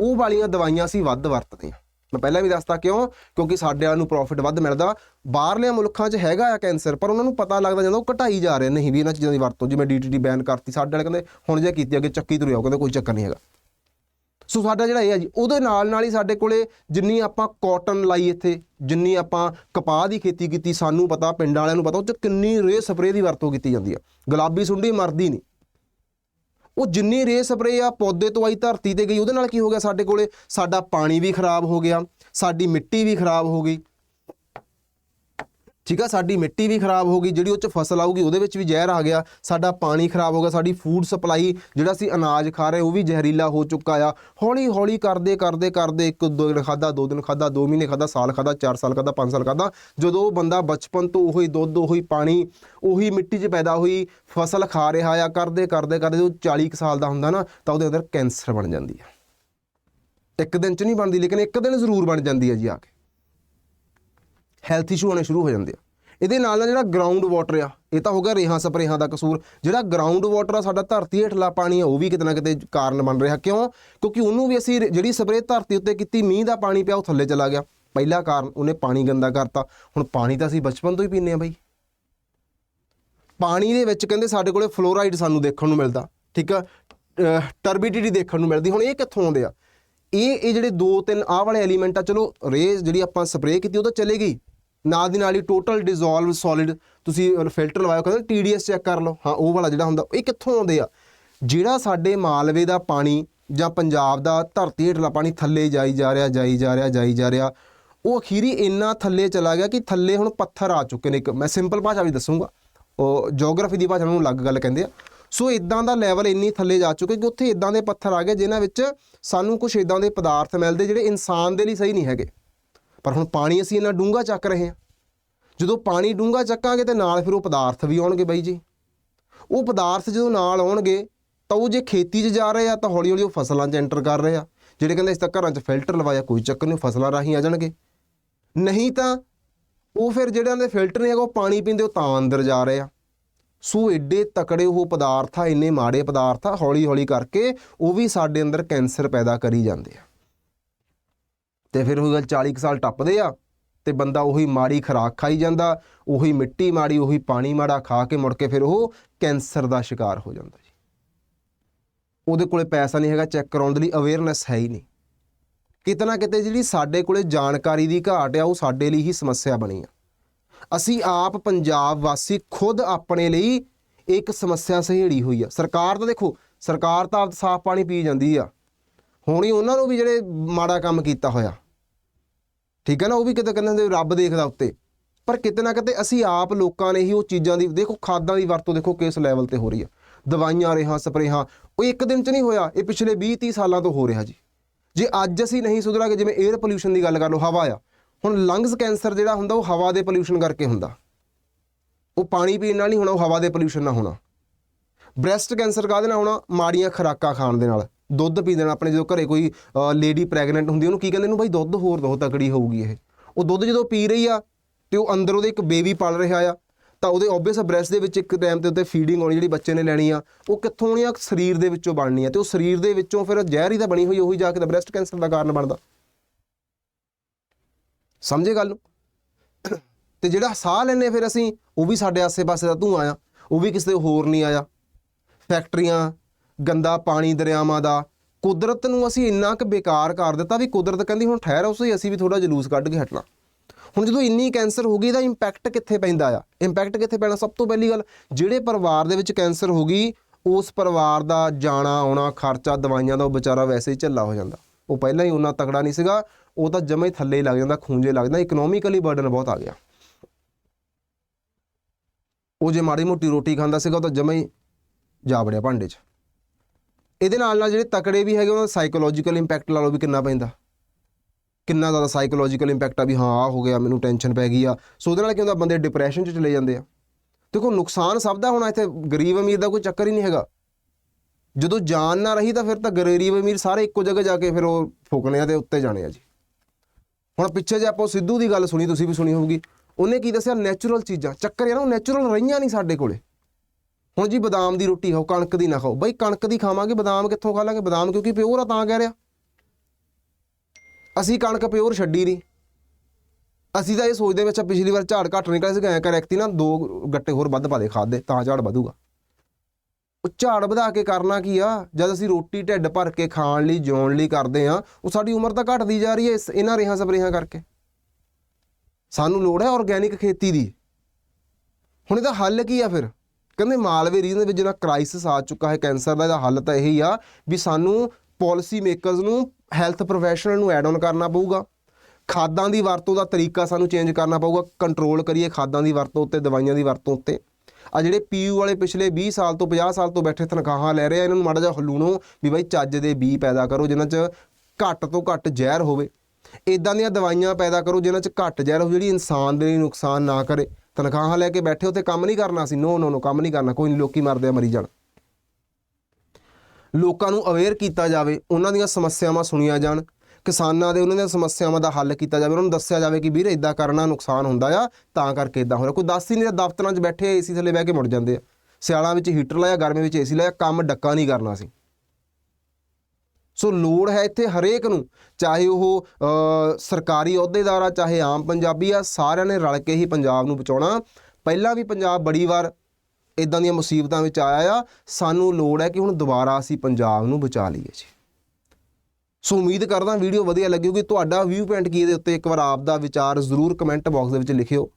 ਉਹ ਵਾਲੀਆਂ ਦਵਾਈਆਂ ਅਸੀਂ ਵੱਧ ਵਰਤਦੇ ਹਾਂ। ਮੈਂ ਪਹਿਲਾਂ ਵੀ ਦੱਸਤਾ ਕਿਉਂ? ਕਿਉਂਕਿ ਸਾਡੇ ਵਾਲ ਨੂੰ ਪ੍ਰੋਫਿਟ ਵੱਧ ਮਿਲਦਾ। ਬਾਹਰਲੇ ਮੁਲਕਾਂ 'ਚ ਹੈਗਾ ਆ ਕੈਂਸਰ ਪਰ ਉਹਨਾਂ ਨੂੰ ਪਤਾ ਲੱਗਦਾ ਜਾਂਦਾ ਉਹ ਘਟਾਈ ਜਾ ਰਹੇ ਨਹੀਂ ਵੀ ਇਹਨਾਂ ਚੀਜ਼ਾਂ ਦੀ ਵਰਤੋਂ, ਜਿਵੇਂ ਡੀਟੀਟੀ ਬੈਨ ਕਰਤੀ, ਸਾਡੇ ਵਾਲੇ ਕਹਿੰਦੇ, ਹੁਣ ਜੇ ਕੀਤੀ ਅੱਗੇ ਚੱਕੀ ਤੁਰਿਆਓ ਕਹਿੰਦੇ ਕੋਈ ਚੱਕਰ ਨਹੀਂ ਹੈਗਾ। ਸੋ ਸਾਡਾ ਜਿਹੜਾ ਇਹ ਹੈ ਜੀ, ਉਹਦੇ ਨਾਲ ਨਾਲ ਹੀ ਸਾਡੇ ਕੋਲੇ ਜਿੰਨੀ ਆਪਾਂ ਕਾਟਨ ਲਾਈ ਇੱਥੇ, ਜਿੰਨੀ ਆਪਾਂ ਕਪਾਹ ਦੀ ਖੇਤੀ ਕੀਤੀ, ਸਾਨੂੰ ਪਤਾ, ਪਿੰਡ ਵਾਲਿਆਂ ਨੂੰ ਪਤਾ, ਉਹ ਚ ਕਿੰਨੀ ਰੇ ਸਪਰੇਅ ਦੀ ਵਰਤੋਂ ਕੀਤੀ ਜਾਂਦੀ ਆ। ਗੁਲਾਬੀ ਸੁੰਡੀ ਮਰਦੀ ਨਹੀਂ। ਉਹ ਜਿੰਨੀ ਰੇ ਸਪਰੇਅ ਆ, ਪੌਦੇ ਤੋਂ ਆਈ ਧਰਤੀ ਤੇ ਗਈ, ਉਹਦੇ ਨਾਲ ਕੀ ਹੋ ਗਿਆ ਸਾਡੇ ਕੋਲੇ? ਸਾਡਾ ਪਾਣੀ ਵੀ ਖਰਾਬ ਹੋ ਗਿਆ, ਸਾਡੀ ਮਿੱਟੀ ਵੀ ਖਰਾਬ ਹੋ ਗਈ। ਠੀਕ ਆ, ਸਾਡੀ ਮਿੱਟੀ ਵੀ ਖਰਾਬ ਹੋ ਗਈ, ਜਿਹੜੀ ਉਹ ਚ ਫਸਲ ਆਊਗੀ, ਉਹਦੇ ਵਿੱਚ ਵੀ ਜ਼ਹਿਰ ਆ ਗਿਆ, ਸਾਡਾ ਪਾਣੀ ਖਰਾਬ ਹੋ ਗਿਆ, ਸਾਡੀ ਫੂਡ ਸਪਲਾਈ ਜਿਹੜਾ ਅਸੀਂ ਅਨਾਜ ਖਾ ਰਹੇ, ਉਹ ਵੀ ਜ਼ਹਿਰੀਲਾ ਹੋ ਚੁੱਕਾ ਆ। ਹੌਲੀ ਹੌਲੀ ਕਰਦੇ ਕਰਦੇ ਕਰਦੇ, ਇੱਕ ਦੋ ਦਿਨ ਖਾਦਾ ਦੋ ਦਿਨ ਖਾਦਾ ਦੋ ਮਹੀਨੇ ਖਾਦਾ ਸਾਲ ਖਾਦਾ 4 ਸਾਲ ਖਾਦਾ 5 ਸਾਲ ਖਾਦਾ ਜਦੋਂ ਉਹ ਬੰਦਾ ਬਚਪਨ ਤੋਂ ਉਹੀ ਦੁੱਧ, ਉਹੀ ਪਾਣੀ, ਉਹੀ ਮਿੱਟੀ 'ਚ ਪੈਦਾ ਹੋਈ, ਫਸਲ ਖਾ ਰਿਹਾ ਆ, ਕਰਦੇ ਕਰਦੇ ਕਰਦੇ, ਉਹ 40 ਕੁ ਸਾਲ ਦਾ ਹੁੰਦਾ ਨਾ, ਤਾਂ ਉਹਦੇ ਅੰਦਰ ਕੈਂਸਰ ਬਣ ਜਾਂਦੀ ਆ। ਇੱਕ ਦਿਨ 'ਚ ਨਹੀਂ ਬਣਦੀ, ਲੇਕਿਨ ਇੱਕ ਦਿਨ ਜ਼ਰੂਰ ਬਣ ਜਾਂਦੀ ਹੈ ਜੀ ਆ ਕੇ। ਹੈਲਥ ਇਸ਼ੂ ਆਉਣੇ ਸ਼ੁਰੂ ਹੋ ਜਾਂਦੇ ਆ। ਇਹਦੇ ਨਾਲ ਨਾਲ ਜਿਹੜਾ ਗਰਾਊਂਡ ਵਾਟਰ ਆ, ਇਹ ਤਾਂ ਹੋ ਗਿਆ ਰੇਹਾਂ ਸਪਰੇਹਾਂ ਦਾ ਕਸੂਰ। ਜਿਹੜਾ ਗਰਾਊਂਡ ਵਾਟਰ ਆ, ਸਾਡਾ ਧਰਤੀ ਹੇਠਲਾ ਪਾਣੀ ਆ, ਉਹ ਵੀ ਕਿਤੇ ਨਾ ਕਿਤੇ ਕਾਰਨ ਬਣ ਰਿਹਾ। ਕਿਉਂ? ਕਿਉਂਕਿ ਉਹਨੂੰ ਵੀ ਅਸੀਂ ਜਿਹੜੀ ਸਪਰੇਅ ਧਰਤੀ ਉੱਤੇ ਕੀਤੀ, ਮੀਂਹ ਦਾ ਪਾਣੀ ਪਿਆ, ਉਹ ਥੱਲੇ ਚਲਾ ਗਿਆ। ਪਹਿਲਾ ਕਾਰਨ ਉਹਨੇ ਪਾਣੀ ਗੰਦਾ ਕਰਤਾ। ਹੁਣ ਪਾਣੀ ਤਾਂ ਅਸੀਂ ਬਚਪਨ ਤੋਂ ਹੀ ਪੀਂਦੇ ਆ ਬਾਈ। ਪਾਣੀ ਦੇ ਵਿੱਚ ਕਹਿੰਦੇ ਸਾਡੇ ਕੋਲੇ ਫਲੋਰਾਈਡ ਸਾਨੂੰ ਦੇਖਣ ਨੂੰ ਮਿਲਦਾ, ਠੀਕ ਆ? ਟਰਬਿਡਿਟੀ ਦੇਖਣ ਨੂੰ ਮਿਲਦੀ। ਹੁਣ ਇਹ ਕਿੱਥੋਂ ਆਉਂਦੇ ਆ? ਇਹ ਇਹ ਜਿਹੜੇ ਦੋ ਤਿੰਨ ਆਹ ਵਾਲੇ ਐਲੀਮੈਂਟ ਆ, ਚਲੋ ਰੇਜ਼ ਜਿਹੜੀ ਆਪਾਂ ਸਪਰੇਅ ਕੀਤੀ, ਉਹ ਤਾਂ ਚਲੇ ਗਈ ਨਾਲ ਦੀ ਨਾਲ ਹੀ ਟੋਟਲ ਡਿਸੋਲਵ ਸੋਲਿਡ ਤੁਸੀਂ ਫਿਲਟਰ ਲਵਾਇਆ ਕਹਿੰਦੇ ਟੀਡੀਐਸ ਚੈੱਕ ਕਰ ਲਓ। ਹਾਂ, ਉਹ ਵਾਲਾ ਜਿਹੜਾ ਹੁੰਦਾ, ਇਹ ਕਿੱਥੋਂ ਆਉਂਦੇ ਆ? ਜਿਹੜਾ ਸਾਡੇ ਮਾਲਵੇ ਦਾ ਪਾਣੀ ਜਾਂ ਪੰਜਾਬ ਦਾ ਧਰਤੀ ਹੇਠਲਾ ਪਾਣੀ ਥੱਲੇ ਜਾਈ ਜਾ ਰਿਹਾ, ਜਾਈ ਜਾ ਰਿਹਾ, ਜਾਈ ਜਾ ਰਿਹਾ, ਉਹ ਅਖੀਰੀ ਇੰਨਾ ਥੱਲੇ ਚਲਾ ਗਿਆ ਕਿ ਥੱਲੇ ਹੁਣ ਪੱਥਰ ਆ ਚੁੱਕੇ ਨੇ ਇੱਕ। ਮੈਂ ਸਿੰਪਲ ਭਾਸ਼ਾ ਵਿੱਚ ਦੱਸੂਗਾ। ਉਹ ਜੀਓਗ੍ਰਾਫੀ ਦੀ ਭਾਸ਼ਾ ਨੂੰ ਅਲੱਗ ਗੱਲ ਕਹਿੰਦੇ ਆ। ਸੋ ਇਦਾਂ ਦਾ ਲੈਵਲ ਇੰਨੀ ਥੱਲੇ ਜਾ ਚੁੱਕੇ ਕਿ ਉੱਥੇ ਇਦਾਂ ਦੇ ਪੱਥਰ ਆ ਗਏ, ਜਿਨ੍ਹਾਂ ਵਿੱਚ ਸਾਨੂੰ ਕੁਝ ਇਦਾਂ ਦੇ ਪਦਾਰਥ ਮਿਲਦੇ ਜਿਹੜੇ ਇਨਸਾਨ ਦੇ ਲਈ ਸਹੀ ਨਹੀਂ ਹੈਗੇ। ਪਰ ਹੁਣ ਪਾਣੀ ਅਸੀਂ ਇੰਨਾ ਡੂੰਘਾ ਚੱਕ ਰਹੇ ਹਾਂ। ਜਦੋਂ ਪਾਣੀ ਡੂੰਘਾ ਚੱਕਾਂਗੇ ਤੇ ਨਾਲ ਫਿਰ ਉਹ ਪਦਾਰਥ ਵੀ ਆਉਣਗੇ ਬਾਈ ਜੀ। ਉਹ ਪਦਾਰਥ ਜਦੋਂ ਨਾਲ ਆਉਣਗੇ ਤਾਂ ਉਹ ਜੇ ਖੇਤੀ 'ਚ ਜਾ ਰਹੇ ਆ ਤਾਂ ਹੌਲੀ ਹੌਲੀ ਉਹ ਫਸਲਾਂ 'ਚ ਐਂਟਰ ਕਰ ਰਹੇ ਆ। ਜਿਹੜੇ ਕਹਿੰਦੇ ਇਸ ਤਾਂ ਘਰਾਂ 'ਚ ਫਿਲਟਰ ਲਵਾਇਆ, ਕੋਈ ਚੱਕਰ ਨਹੀਂ ਫਸਲਾਂ ਰਾਹੀਂ ਆ ਜਾਣਗੇ। ਨਹੀਂ ਤਾਂ ਉਹ ਫਿਰ ਜਿਹੜਿਆਂ ਦੇ ਫਿਲਟਰ ਨਹੀਂ ਹੈਗਾ, ਉਹ ਪਾਣੀ ਪੀਂਦੇ, ਉਹ ਤਾਂ ਅੰਦਰ ਜਾ ਰਹੇ ਆ। ਸੋ ਏਡੇ ਤਕੜੇ ਉਹ ਪਦਾਰਥ ਆ, ਇੰਨੇ ਮਾੜੇ ਪਦਾਰਥ ਆ ਹੌਲੀ ਹੌਲੀ ਕਰਕੇ ਉਹ ਵੀ ਸਾਡੇ ਅੰਦਰ ਕੈਂਸਰ ਪੈਦਾ ਕਰੀ ਜਾਂਦੇ ਆ। ਤੇ ਫਿਰ ਉਹ ਗੱਲ 40 ਕੁ ਸਾਲ ਟੱਪਦੇ ਆ ਤੇ ਬੰਦਾ ਉਹੀ ਮਾੜੀ ਖੁਰਾਕ ਖਾਈ ਜਾਂਦਾ, ਉਹੀ ਮਿੱਟੀ ਮਾੜੀ, ਉਹੀ ਪਾਣੀ ਮਾੜਾ ਖਾ ਕੇ ਮੁੜ ਕੇ ਫਿਰ ਉਹ ਕੈਂਸਰ ਦਾ ਸ਼ਿਕਾਰ ਹੋ ਜਾਂਦਾ ਜੀ। ਉਹਦੇ ਕੋਲੇ ਪੈਸਾ ਨਹੀਂ ਹੈਗਾ, ਚੈੱਕ ਕਰਾਉਣ ਦੇ ਲਈ ਅਵੇਅਰਨੈਸ ਹੈ ਹੀ ਨਹੀਂ। ਕਿਤੇ ਨਾ ਕਿਤੇ ਜਿਹੜੀ ਸਾਡੇ ਕੋਲੇ ਜਾਣਕਾਰੀ ਦੀ ਘਾਟ ਆ, ਉਹ ਸਾਡੇ ਲਈ ਹੀ ਸਮੱਸਿਆ ਬਣੀ ਆ। ਅਸੀਂ ਆਪ ਪੰਜਾਬ ਵਾਸੀ ਖੁਦ ਆਪਣੇ ਲਈ ਇੱਕ ਸਮੱਸਿਆ ਸਹੇੜੀ ਹੋਈ ਆ। ਸਰਕਾਰ ਤਾਂ ਦੇਖੋ, ਸਰਕਾਰ ਤਾਂ ਆਪ ਸਾਫ਼ ਪਾਣੀ ਪੀ ਜਾਂਦੀ ਆ। ਹੁਣ ਹੀ ਉਹਨਾਂ ਨੂੰ ਵੀ ਜਿਹੜੇ ਮਾੜਾ ਕੰਮ ਕੀਤਾ ਹੋਇਆ। ਠੀਕ ਹੈ ਨਾ, ਉਹ ਵੀ ਕਿਤੇ ਕਹਿੰਦੇ ਹੁੰਦੇ ਰੱਬ ਦੇਖਦਾ ਉੱਤੇ। ਪਰ ਕਿਤੇ ਨਾ ਕਿਤੇ ਅਸੀਂ ਆਪ ਲੋਕਾਂ ਨੇ ਹੀ ਉਹ ਚੀਜ਼ਾਂ ਦੀ, ਦੇਖੋ ਖਾਦਾਂ ਦੀ ਵਰਤੋਂ ਦੇਖੋ ਕਿਸ ਲੈਵਲ ਤੇ ਹੋ ਰਹੀ ਆ ਦਵਾਈਆਂ ਰੇਹਾਂ, ਸਪਰੇਹਾਂ, ਉਹ ਇੱਕ ਦਿਨ 'ਚ ਨਹੀਂ ਹੋਇਆ, ਇਹ ਪਿਛਲੇ 20 30 ਸਾਲਾਂ ਤੋਂ ਹੋ ਰਿਹਾ ਜੀ। ਜੇ ਅੱਜ ਅਸੀਂ ਨਹੀਂ ਸੁਧਰਾਂਗੇ, ਜਿਵੇਂ 에ਅਰ ਪੋਲਿਊਸ਼ਨ ਦੀ ਗੱਲ ਕਰ ਲਓ, ਹਵਾ ਆ। ਹੁਣ ਲੰਗਸ ਕੈਂਸਰ ਜਿਹੜਾ ਹੁੰਦਾ, ਉਹ ਹਵਾ ਦੇ ਪੋਲਿਊਸ਼ਨ ਕਰਕੇ ਹੁੰਦਾ। ਉਹ ਪਾਣੀ ਪੀਣ ਨਾਲ ਨਹੀਂ ਹੋਣਾ, ਉਹ ਹਵਾ ਦੇ ਪੋਲਿਊਸ਼ਨ ਨਾਲ ਹੋਣਾ। ਬ੍ਰੈਸਟ ਕੈਂਸਰ ਕਾਹਦੇ ਨਾਲ ਹੋਣਾ? ਮਾੜੀਆਂ ਖੁਰਾਕਾਂ ਖਾਣ ਦੇ ਨਾਲ। ਦੁੱਧ ਪੀ ਦੇਣਾ ਆਪਣੇ ਜਦੋਂ ਘਰੇ ਕੋਈ ਲੇਡੀ ਪ੍ਰੈਗਨੈਂਟ ਹੁੰਦੀ ਉਹਨੂੰ ਕੀ ਕਹਿੰਦੇ ਇਹਨੂੰ ਬਾਈ ਦੁੱਧ ਹੋਰ ਦੋ ਤਕੜੀ ਹੋਊਗੀ ਇਹ। ਉਹ ਦੁੱਧ ਜਦੋਂ ਪੀ ਰਹੀ ਆ ਤੇ ਉਹ ਅੰਦਰ ਉਹਦੇ ਇੱਕ ਬੇਬੀ ਪਲ ਰਿਹਾ ਆ, ਤਾਂ ਉਹਦੇ ਆਬਵੀਅਸ ਬ੍ਰੈਸਟ ਦੇ ਵਿੱਚ ਇੱਕ ਟਾਈਮ ਤੇ ਉੱਤੇ ਫੀਡਿੰਗ ਆਉਣੀ ਜਿਹੜੀ ਬੱਚੇ ਨੇ ਲੈਣੀ ਆ, ਉਹ ਕਿੱਥੋਂ ਆਉਣੀ ਆ? ਸਰੀਰ ਦੇ ਵਿੱਚੋਂ ਬਣਨੀ ਆ ਤੇ ਉਹ ਸਰੀਰ ਦੇ ਵਿੱਚੋਂ ਫਿਰ ਜ਼ਹਿਰ ਹੀ ਤਾਂ ਬਣੀ ਹੋਈ ਉਹੀ ਜਾ ਕੇ ਤਾਂ ਬ੍ਰੈਸਟ ਕੈਂਸਰ ਦਾ ਕਾਰਨ ਬਣਦਾ। ਸਮਝੇ ਗੱਲ ਨੂੰ? ਤੇ ਜਿਹੜਾ ਸਾਹ ਲੈਨੇ ਫਿਰ ਅਸੀਂ, ਉਹ ਵੀ ਸਾਡੇ ਆਸੇ-ਪਾਸੇ ਦਾ ਧੂਆਂ ਆ, ਉਹ ਵੀ ਕਿਸੇ ਹੋਰ ਨਹੀਂ ਆਇਆ। ਫੈਕਟਰੀਆਂ ਗੰਦਾ ਪਾਣੀ ਦਰਿਆਵਾਂ ਦਾ। ਕੁਦਰਤ ਨੂੰ ਅਸੀਂ ਇੰਨਾ ਕੁ ਬੇਕਾਰ ਕਰ ਦਿੱਤਾ ਵੀ ਕੁਦਰਤ ਕਹਿੰਦੀ ਹੁਣ ਠਹਿਰ ਉਸੇ ਅਸੀਂ ਵੀ ਥੋੜਾ ਜਲੂਸ ਕੱਢ ਕੇ ਹਟਣਾ। ਹੁਣ ਜਦੋਂ ਇੰਨੀ ਕੈਂਸਰ ਹੋ ਗਈ ਇਹਦਾ ਇੰਪੈਕਟ ਕਿੱਥੇ ਪੈਂਦਾ ਆ? ਇੰਪੈਕਟ ਕਿੱਥੇ ਪੈਣਾ? ਸਭ ਤੋਂ ਪਹਿਲੀ ਗੱਲ, ਜਿਹੜੇ ਪਰਿਵਾਰ ਦੇ ਵਿੱਚ ਕੈਂਸਰ ਹੋ ਗਈ, ਉਸ ਪਰਿਵਾਰ ਦਾ ਜਾਣਾ, ਆਉਣਾ, ਖਰਚਾ, ਦਵਾਈਆਂ ਦਾ ਉਹ ਵਿਚਾਰਾ ਵੈਸੇ ਹੀ ਝੱਲਾ ਹੋ ਜਾਂਦਾ। ਉਹ ਪਹਿਲਾਂ ਹੀ ਉਹਨਾਂ ਤਕੜਾ ਨਹੀਂ ਸੀਗਾ, ਉਹ ਤਾਂ ਜਮੇ ਹੀ ਥੱਲੇ ਲੱਗ ਜਾਂਦਾ, ਖੂੰਜੇ ਲੱਗਦਾ ਇਕਨੋਮਿਕਲੀ ਬਰਡਨ ਬਹੁਤ ਆ ਗਿਆ। ਉਹ ਜੇ ਮਾੜੀ ਮੋਟੀ ਰੋਟੀ ਖਾਂਦਾ ਸੀਗਾ, ਉਹ ਤਾਂ ਜਮੇ ਹੀ ਜਾ ਵੜਿਆ ਭਾਂਡੇ 'ਚ। ਇਹਦੇ ਨਾਲ ਨਾਲ ਜਿਹੜੇ ਤਕੜੇ ਵੀ ਹੈਗੇ, ਉਹਨਾਂ ਦਾ ਸਾਈਕੋਲੋਜੀਕਲ ਇੰਪੈਕਟ ਲਾ ਲਓ ਵੀ ਕਿੰਨਾ ਪੈਂਦਾ। ਕਿੰਨਾ ਜ਼ਿਆਦਾ ਸਾਈਕੋਲੋਜੀਕਲ ਇੰਪੈਕਟ ਆ ਵੀ ਹਾਂ ਆ ਹੋ ਗਿਆ, ਮੈਨੂੰ ਟੈਨਸ਼ਨ ਪੈ ਗਈ ਆ। ਸੋ ਉਹਦੇ ਨਾਲ ਕੀ ਹੁੰਦਾ, ਬੰਦੇ ਡਿਪਰੈਸ਼ਨ 'ਚ ਚਲੇ ਜਾਂਦੇ ਆ। ਦੇਖੋ, ਨੁਕਸਾਨ ਸਭ ਦਾ ਹੋਣਾ ਇੱਥੇ, ਗਰੀਬ ਅਮੀਰ ਦਾ ਕੋਈ ਚੱਕਰ ਹੀ ਨਹੀਂ ਹੈਗਾ। ਜਦੋਂ ਜਾਨ ਨਾ ਰਹੀ ਤਾਂ ਫਿਰ ਤਾਂ ਗਰੀਬ ਅਮੀਰ ਸਾਰੇ ਇੱਕੋ ਜਗ੍ਹਾ ਜਾ ਕੇ ਫਿਰ ਉਹ ਫੁਕਣੇ ਆ ਤੇ ਉੱਤੇ ਜਾਣੇ ਆ ਜੀ। ਹੁਣ ਪਿੱਛੇ ਜੇ ਆਪਾਂ ਸਿੱਧੂ ਦੀ ਗੱਲ ਸੁਣੀ, ਤੁਸੀਂ ਵੀ ਸੁਣੀ ਹੋਊਗੀ। ਉਹਨੇ ਕੀ ਦੱਸਿਆ? ਨੈਚੁਰਲ ਚੀਜ਼ਾਂ। ਚੱਕਰ ਯਾਰ ਉਹ ਨੈਚੁਰਲ ਰਹੀਆਂ ਨਹੀਂ ਸਾਡੇ ਕੋਲੇ। ਹੁਣ ਜੀ ਬਦਾਮ ਦੀ ਰੋਟੀ ਖਾਓ, ਕਣਕ ਦੀ ਨਾ ਖਾਓ। ਬਈ ਕਣਕ ਦੀ ਖਾਵਾਂਗੇ, ਬਦਾਮ ਕਿੱਥੋਂ ਖਾ ਲਾਂਗੇ? ਬਦਾਮ ਕਿਉਂਕਿ ਪਿਓਰ ਆ, ਤਾਂ ਕਹਿ ਰਿਹਾ। ਅਸੀਂ ਕਣਕ ਪਿਓਰ ਛੱਡੀ ਨਹੀਂ ਅਸੀਂ ਤਾਂ ਇਹ ਸੋਚਦੇ ਵਿੱਚ ਪਿਛਲੀ ਵਾਰ ਝਾੜ ਘੱਟ ਨਿਕਲਿਆ ਸੀ, ਐਂ ਕਰ ਐਕਤੀ ਨਾ, ਦੋ ਗੱਟੇ ਹੋਰ ਵੱਧ ਪਾ ਦੇ, ਖਾਦ ਦੇ, ਤਾਂ ਝਾੜ ਵਧੂਗਾ। ਉਹ ਝਾੜ ਵਧਾ ਕੇ ਕਰਨਾ ਕੀ ਆ? ਜਦ ਅਸੀਂ ਰੋਟੀ ਢਿੱਡ ਭਰ ਕੇ ਖਾਣ ਲਈ, ਜਿਉਣ ਲਈ ਕਰਦੇ ਆ ਉਹ ਸਾਡੀ ਉਮਰ ਤਾਂ ਘਟਦੀ ਜਾ ਰਹੀ ਹੈ ਇਸ- ਇਹਨਾਂ ਰੇਹਾਂ ਸਪਰੇਹਾਂ ਕਰਕੇ। ਸਾਨੂੰ ਲੋੜ ਹੈ ਆਰਗੈਨਿਕ ਖੇਤੀ ਦੀ। ਹੁਣ ਇਹਦਾ ਹੱਲ ਕੀ ਆ ਫਿਰ? ਕਹਿੰਦੇ ਮਾਲਵੇ ਰੀਜਨ ਦੇ ਵਿੱਚ ਜਿਹੜਾ ਕ੍ਰਾਈਸਿਸ ਆ ਚੁੱਕਾ ਹੈ ਕੈਂਸਰ ਦਾ ਇਹਦਾ ਹੱਲ ਤਾਂ ਇਹੀ ਆ ਵੀ ਸਾਨੂੰ ਪਾਲਿਸੀ ਮੇਕਰਸ ਨੂੰ ਹੈਲਥ ਪ੍ਰੋਫੈਸ਼ਨਲ ਨੂੰ ਐਡ ਆਨ ਕਰਨਾ ਪਊਗਾ। ਖਾਦਾਂ ਦੀ ਵਰਤੋਂ ਦਾ ਤਰੀਕਾ ਸਾਨੂੰ ਚੇਂਜ ਕਰਨਾ ਪਊਗਾ। ਕੰਟਰੋਲ ਕਰੀਏ ਖਾਦਾਂ ਦੀ ਵਰਤੋਂ ਉੱਤੇ, ਦਵਾਈਆਂ ਦੀ ਵਰਤੋਂ ਉੱਤੇ। ਆ ਜਿਹੜੇ ਪੀਯੂ ਵਾਲੇ ਪਿਛਲੇ 20 ਸਾਲ ਤੋਂ 50 ਸਾਲ ਤੋਂ ਬੈਠੇ ਤਨਖਾਹਾਂ ਲੈ ਰਹੇ ਆ, ਇਹਨਾਂ ਨੂੰ ਮਾੜਾ ਜਿਹਾ ਹਲੂਣੋ ਵੀ ਬਾਈ ਚੱਜ ਦੇ ਬੀ ਪੈਦਾ ਕਰੋ, ਜਿਨ੍ਹਾਂ 'ਚ ਘੱਟ ਤੋਂ ਘੱਟ ਜ਼ਹਿਰ ਹੋਵੇ। ਇਦਾਂ ਦੀਆਂ ਦਵਾਈਆਂ ਪੈਦਾ ਕਰੋ, ਜਿਨ੍ਹਾਂ 'ਚ ਘੱਟ ਜ਼ਹਿਰ ਹੋਵੇ, ਜਿਹੜੀ ਇਨਸਾਨ ਦੇ ਲਈ ਨੁਕਸਾਨ ਨਾ ਕਰੇ। ਤਨਖਾਹਾਂ ਲੈ ਕੇ ਬੈਠੇ ਹੋ ਉੱਤੇ ਕੰਮ ਨਹੀਂ ਕਰਨਾ ਸੀ। ਨੋ ਨੋ ਨੋ ਕੰਮ ਨਹੀਂ ਕਰਨਾ। ਕੋਈ ਨਹੀਂ ਲੋਕੀ ਮਰਦੇ ਆ, ਮਰੀ ਜਾਣ। ਲੋਕਾਂ ਨੂੰ ਅਵੇਅਰ ਕੀਤਾ ਜਾਵੇ, ਉਹਨਾਂ ਦੀਆਂ ਸਮੱਸਿਆਵਾਂ ਸੁਣੀਆਂ ਜਾਣ। ਕਿਸਾਨਾਂ ਦੇ, ਉਹਨਾਂ ਦੀਆਂ ਸਮੱਸਿਆਵਾਂ ਦਾ ਹੱਲ ਕੀਤਾ ਜਾਵੇ। ਉਹਨਾਂ ਨੂੰ ਦੱਸਿਆ ਜਾਵੇ ਕਿ ਵੀਰ ਇਦਾਂ ਕਰਨਾ ਨੁਕਸਾਨ ਹੁੰਦਾ ਆ, ਤਾਂ ਕਰਕੇ ਇਦਾਂ ਹੋ ਰਿਹਾ ਕੋਈ ਦੱਸ ਹੀ ਨਹੀਂ ਰਿਹਾ, ਦਫ਼ਤਰਾਂ 'ਚ ਬੈਠੇ ਏਸੀ ਥੱਲੇ ਬਹਿ ਕੇ ਮੁੜ ਜਾਂਦੇ ਆ। ਸਿਆਲਾਂ ਵਿੱਚ ਹੀਟਰ ਲਾਇਆ ਗਰਮੀ ਵਿੱਚ ਏਸੀ ਲਾਇਆ, ਕੰਮ ਡੱਕਾ ਨਹੀਂ ਕਰਨਾ ਸੀ। ਸੋ ਲੋੜ ਹੈ ਇੱਥੇ ਹਰੇਕ ਨੂੰ, ਚਾਹੇ ਉਹ ਸਰਕਾਰੀ ਅਹੁਦੇਦਾਰ ਆ, ਚਾਹੇ ਆਮ ਪੰਜਾਬੀ ਆ, ਸਾਰਿਆਂ ਨੇ ਰਲ ਕੇ ਹੀ ਪੰਜਾਬ ਨੂੰ ਬਚਾਉਣਾ। ਪਹਿਲਾਂ ਵੀ ਪੰਜਾਬ ਬੜੀ ਵਾਰ ਇਦਾਂ ਦੀਆਂ ਮੁਸੀਬਤਾਂ ਵਿੱਚ ਆਇਆ ਆ। ਸਾਨੂੰ ਲੋੜ ਹੈ ਕਿ ਹੁਣ ਦੁਬਾਰਾ ਅਸੀਂ ਪੰਜਾਬ ਨੂੰ ਬਚਾ ਲਈਏ ਜੀ। ਸੋ ਉਮੀਦ ਕਰਦਾ ਵੀਡੀਓ ਵਧੀਆ ਲੱਗੇਗੀ। ਤੁਹਾਡਾ ਵਿਊ ਪੁਆਇੰਟ ਕੀ ਇਹਦੇ ਉੱਤੇ ਇੱਕ ਵਾਰ ਆਪ ਦਾ ਵਿਚਾਰ ਜ਼ਰੂਰ ਕਮੈਂਟ ਬਾਕਸ ਦੇ ਵਿੱਚ ਲਿਖਿਓ।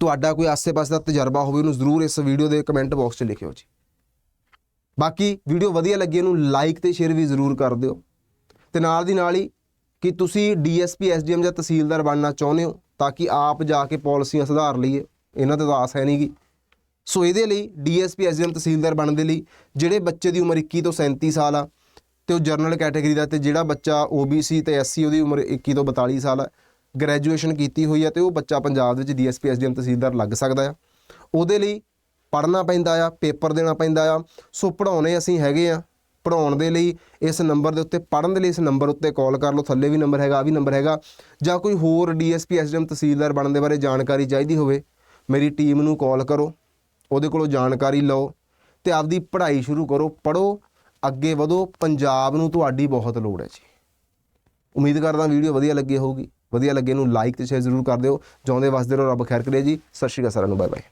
ਤੁਹਾਡਾ ਕੋਈ ਆਸ-ਪਾਸ ਦਾ ਤਜਰਬਾ ਹੋਵੇ, ਉਹਨੂੰ ਜ਼ਰੂਰ ਇਸ ਵੀਡੀਓ ਦੇ ਕਮੈਂਟ ਬਾਕਸ 'ਚ ਲਿਖਿਓ ਜੀ। ਬਾਕੀ ਵੀਡੀਓ ਵਧੀਆ ਲੱਗੀ, ਇਹਨੂੰ ਲਾਈਕ ਤੇ ਸ਼ੇਅਰ ਵੀ ਜ਼ਰੂਰ ਕਰ ਦਿਓ। ਤੇ ਨਾਲ ਦੀ ਨਾਲ ਹੀ ਕਿ ਤੁਸੀਂ ਡੀਐਸਪੀ ਐਸਡੀਐਮ ਜਾਂ ਤਹਿਸੀਲਦਾਰ ਬਣਨਾ ਚਾਹੁੰਦੇ ਹੋ, ਤਾਂ ਕਿ ਆਪ ਜਾ ਕੇ ਪਾਲਿਸੀਆਂ ਸੁਧਾਰ ਲਈਏ, ਇਹਨਾਂ ਤੇ ਤਾਂ ਆਸ ਹੈ ਨਹੀਂਗੀ ਸੋ ਇਹਦੇ ਲਈ ਡੀਐਸਪੀ ਐਸਡੀਐਮ ਤਹਿਸੀਲਦਾਰ ਬਣਨ ਦੇ ਲਈ ਜਿਹੜੇ ਬੱਚੇ ਦੀ ਉਮਰ 21 ਤੋਂ 37 ਸਾਲ ਆ, ਤੇ ਉਹ ਜਰਨਲ ਕੈਟਾਗਰੀ ਦਾ, ਤੇ ਜਿਹੜਾ ਬੱਚਾ OBC ਤੇ SC ਉਹਦੀ ਉਮਰ 21 ਤੋਂ 42 ਸਾਲ ਆ ਗ੍ਰੈਜੂਏਸ਼ਨ ਕੀਤੀ ਹੋਈ ਆ, ਤੇ ਉਹ ਬੱਚਾ ਪੰਜਾਬ ਦੇ ਵਿੱਚ ਡੀਐਸਪੀ ਐਸਡੀਐਮ ਤਹਿਸੀਲਦਾਰ ਲੱਗ ਸਕਦਾ ਆ। ਉਹਦੇ ਲਈ ਪੜ੍ਹਨਾ ਪੈਂਦਾ ਆ, ਪੇਪਰ ਦੇਣਾ ਪੈਂਦਾ ਆ। ਸੋ ਪੜਾਉਣੇ ਅਸੀਂ ਹੈਗੇ ਆ ਪੜਾਉਣ ਦੇ ਲਈ, ਇਸ ਨੰਬਰ ਦੇ ਉੱਤੇ ਪੜਨ ਦੇ ਲਈ ਇਸ ਨੰਬਰ ਉੱਤੇ ਕਾਲ ਕਰ ਲਓ। ਥੱਲੇ ਵੀ ਨੰਬਰ ਹੈਗਾ, ਆ ਵੀ ਨੰਬਰ ਹੈਗਾ। ਜਾਂ ਕੋਈ ਹੋਰ ਡੀਐਸਪੀ, ਐਸਡੀਐਮ, ਤਹਿਸੀਲਦਾਰ ਬਣਨ ਦੇ ਬਾਰੇ ਜਾਣਕਾਰੀ ਚਾਹੀਦੀ ਹੋਵੇ, ਮੇਰੀ ਟੀਮ ਨੂੰ ਕਾਲ ਕਰੋ। ਉਹਦੇ ਕੋਲੋਂ ਜਾਣਕਾਰੀ ਲਓ ਤੇ ਆਪਦੀ ਪੜ੍ਹਾਈ ਸ਼ੁਰੂ ਕਰੋ। ਪੜੋ ਅੱਗੇ ਵਧੋ। ਪੰਜਾਬ ਨੂੰ ਤੁਹਾਡੀ ਬਹੁਤ ਲੋੜ ਹੈ ਜੀ। ਉਮੀਦ ਕਰਦਾ ਵੀਡੀਓ ਵਧੀਆ ਲੱਗੀ ਹੋਊਗੀ। ਵਧੀਆ ਲੱਗੇ ਨੂੰ ਲਾਈਕ ਤੇ ਸ਼ੇਅਰ ਜ਼ਰੂਰ ਕਰ ਦਿਓ। ਜਿਉਂਦੇ ਵਸਦੇ ਰਹੋ, ਰੱਬ ਖੈਰ ਕਰੇ ਜੀ। ਸਤਿ ਸ਼੍ਰੀ ਅਕਾਲ ਸਾਰਿਆਂ ਨੂੰ ਬਾਏ ਬਾਏ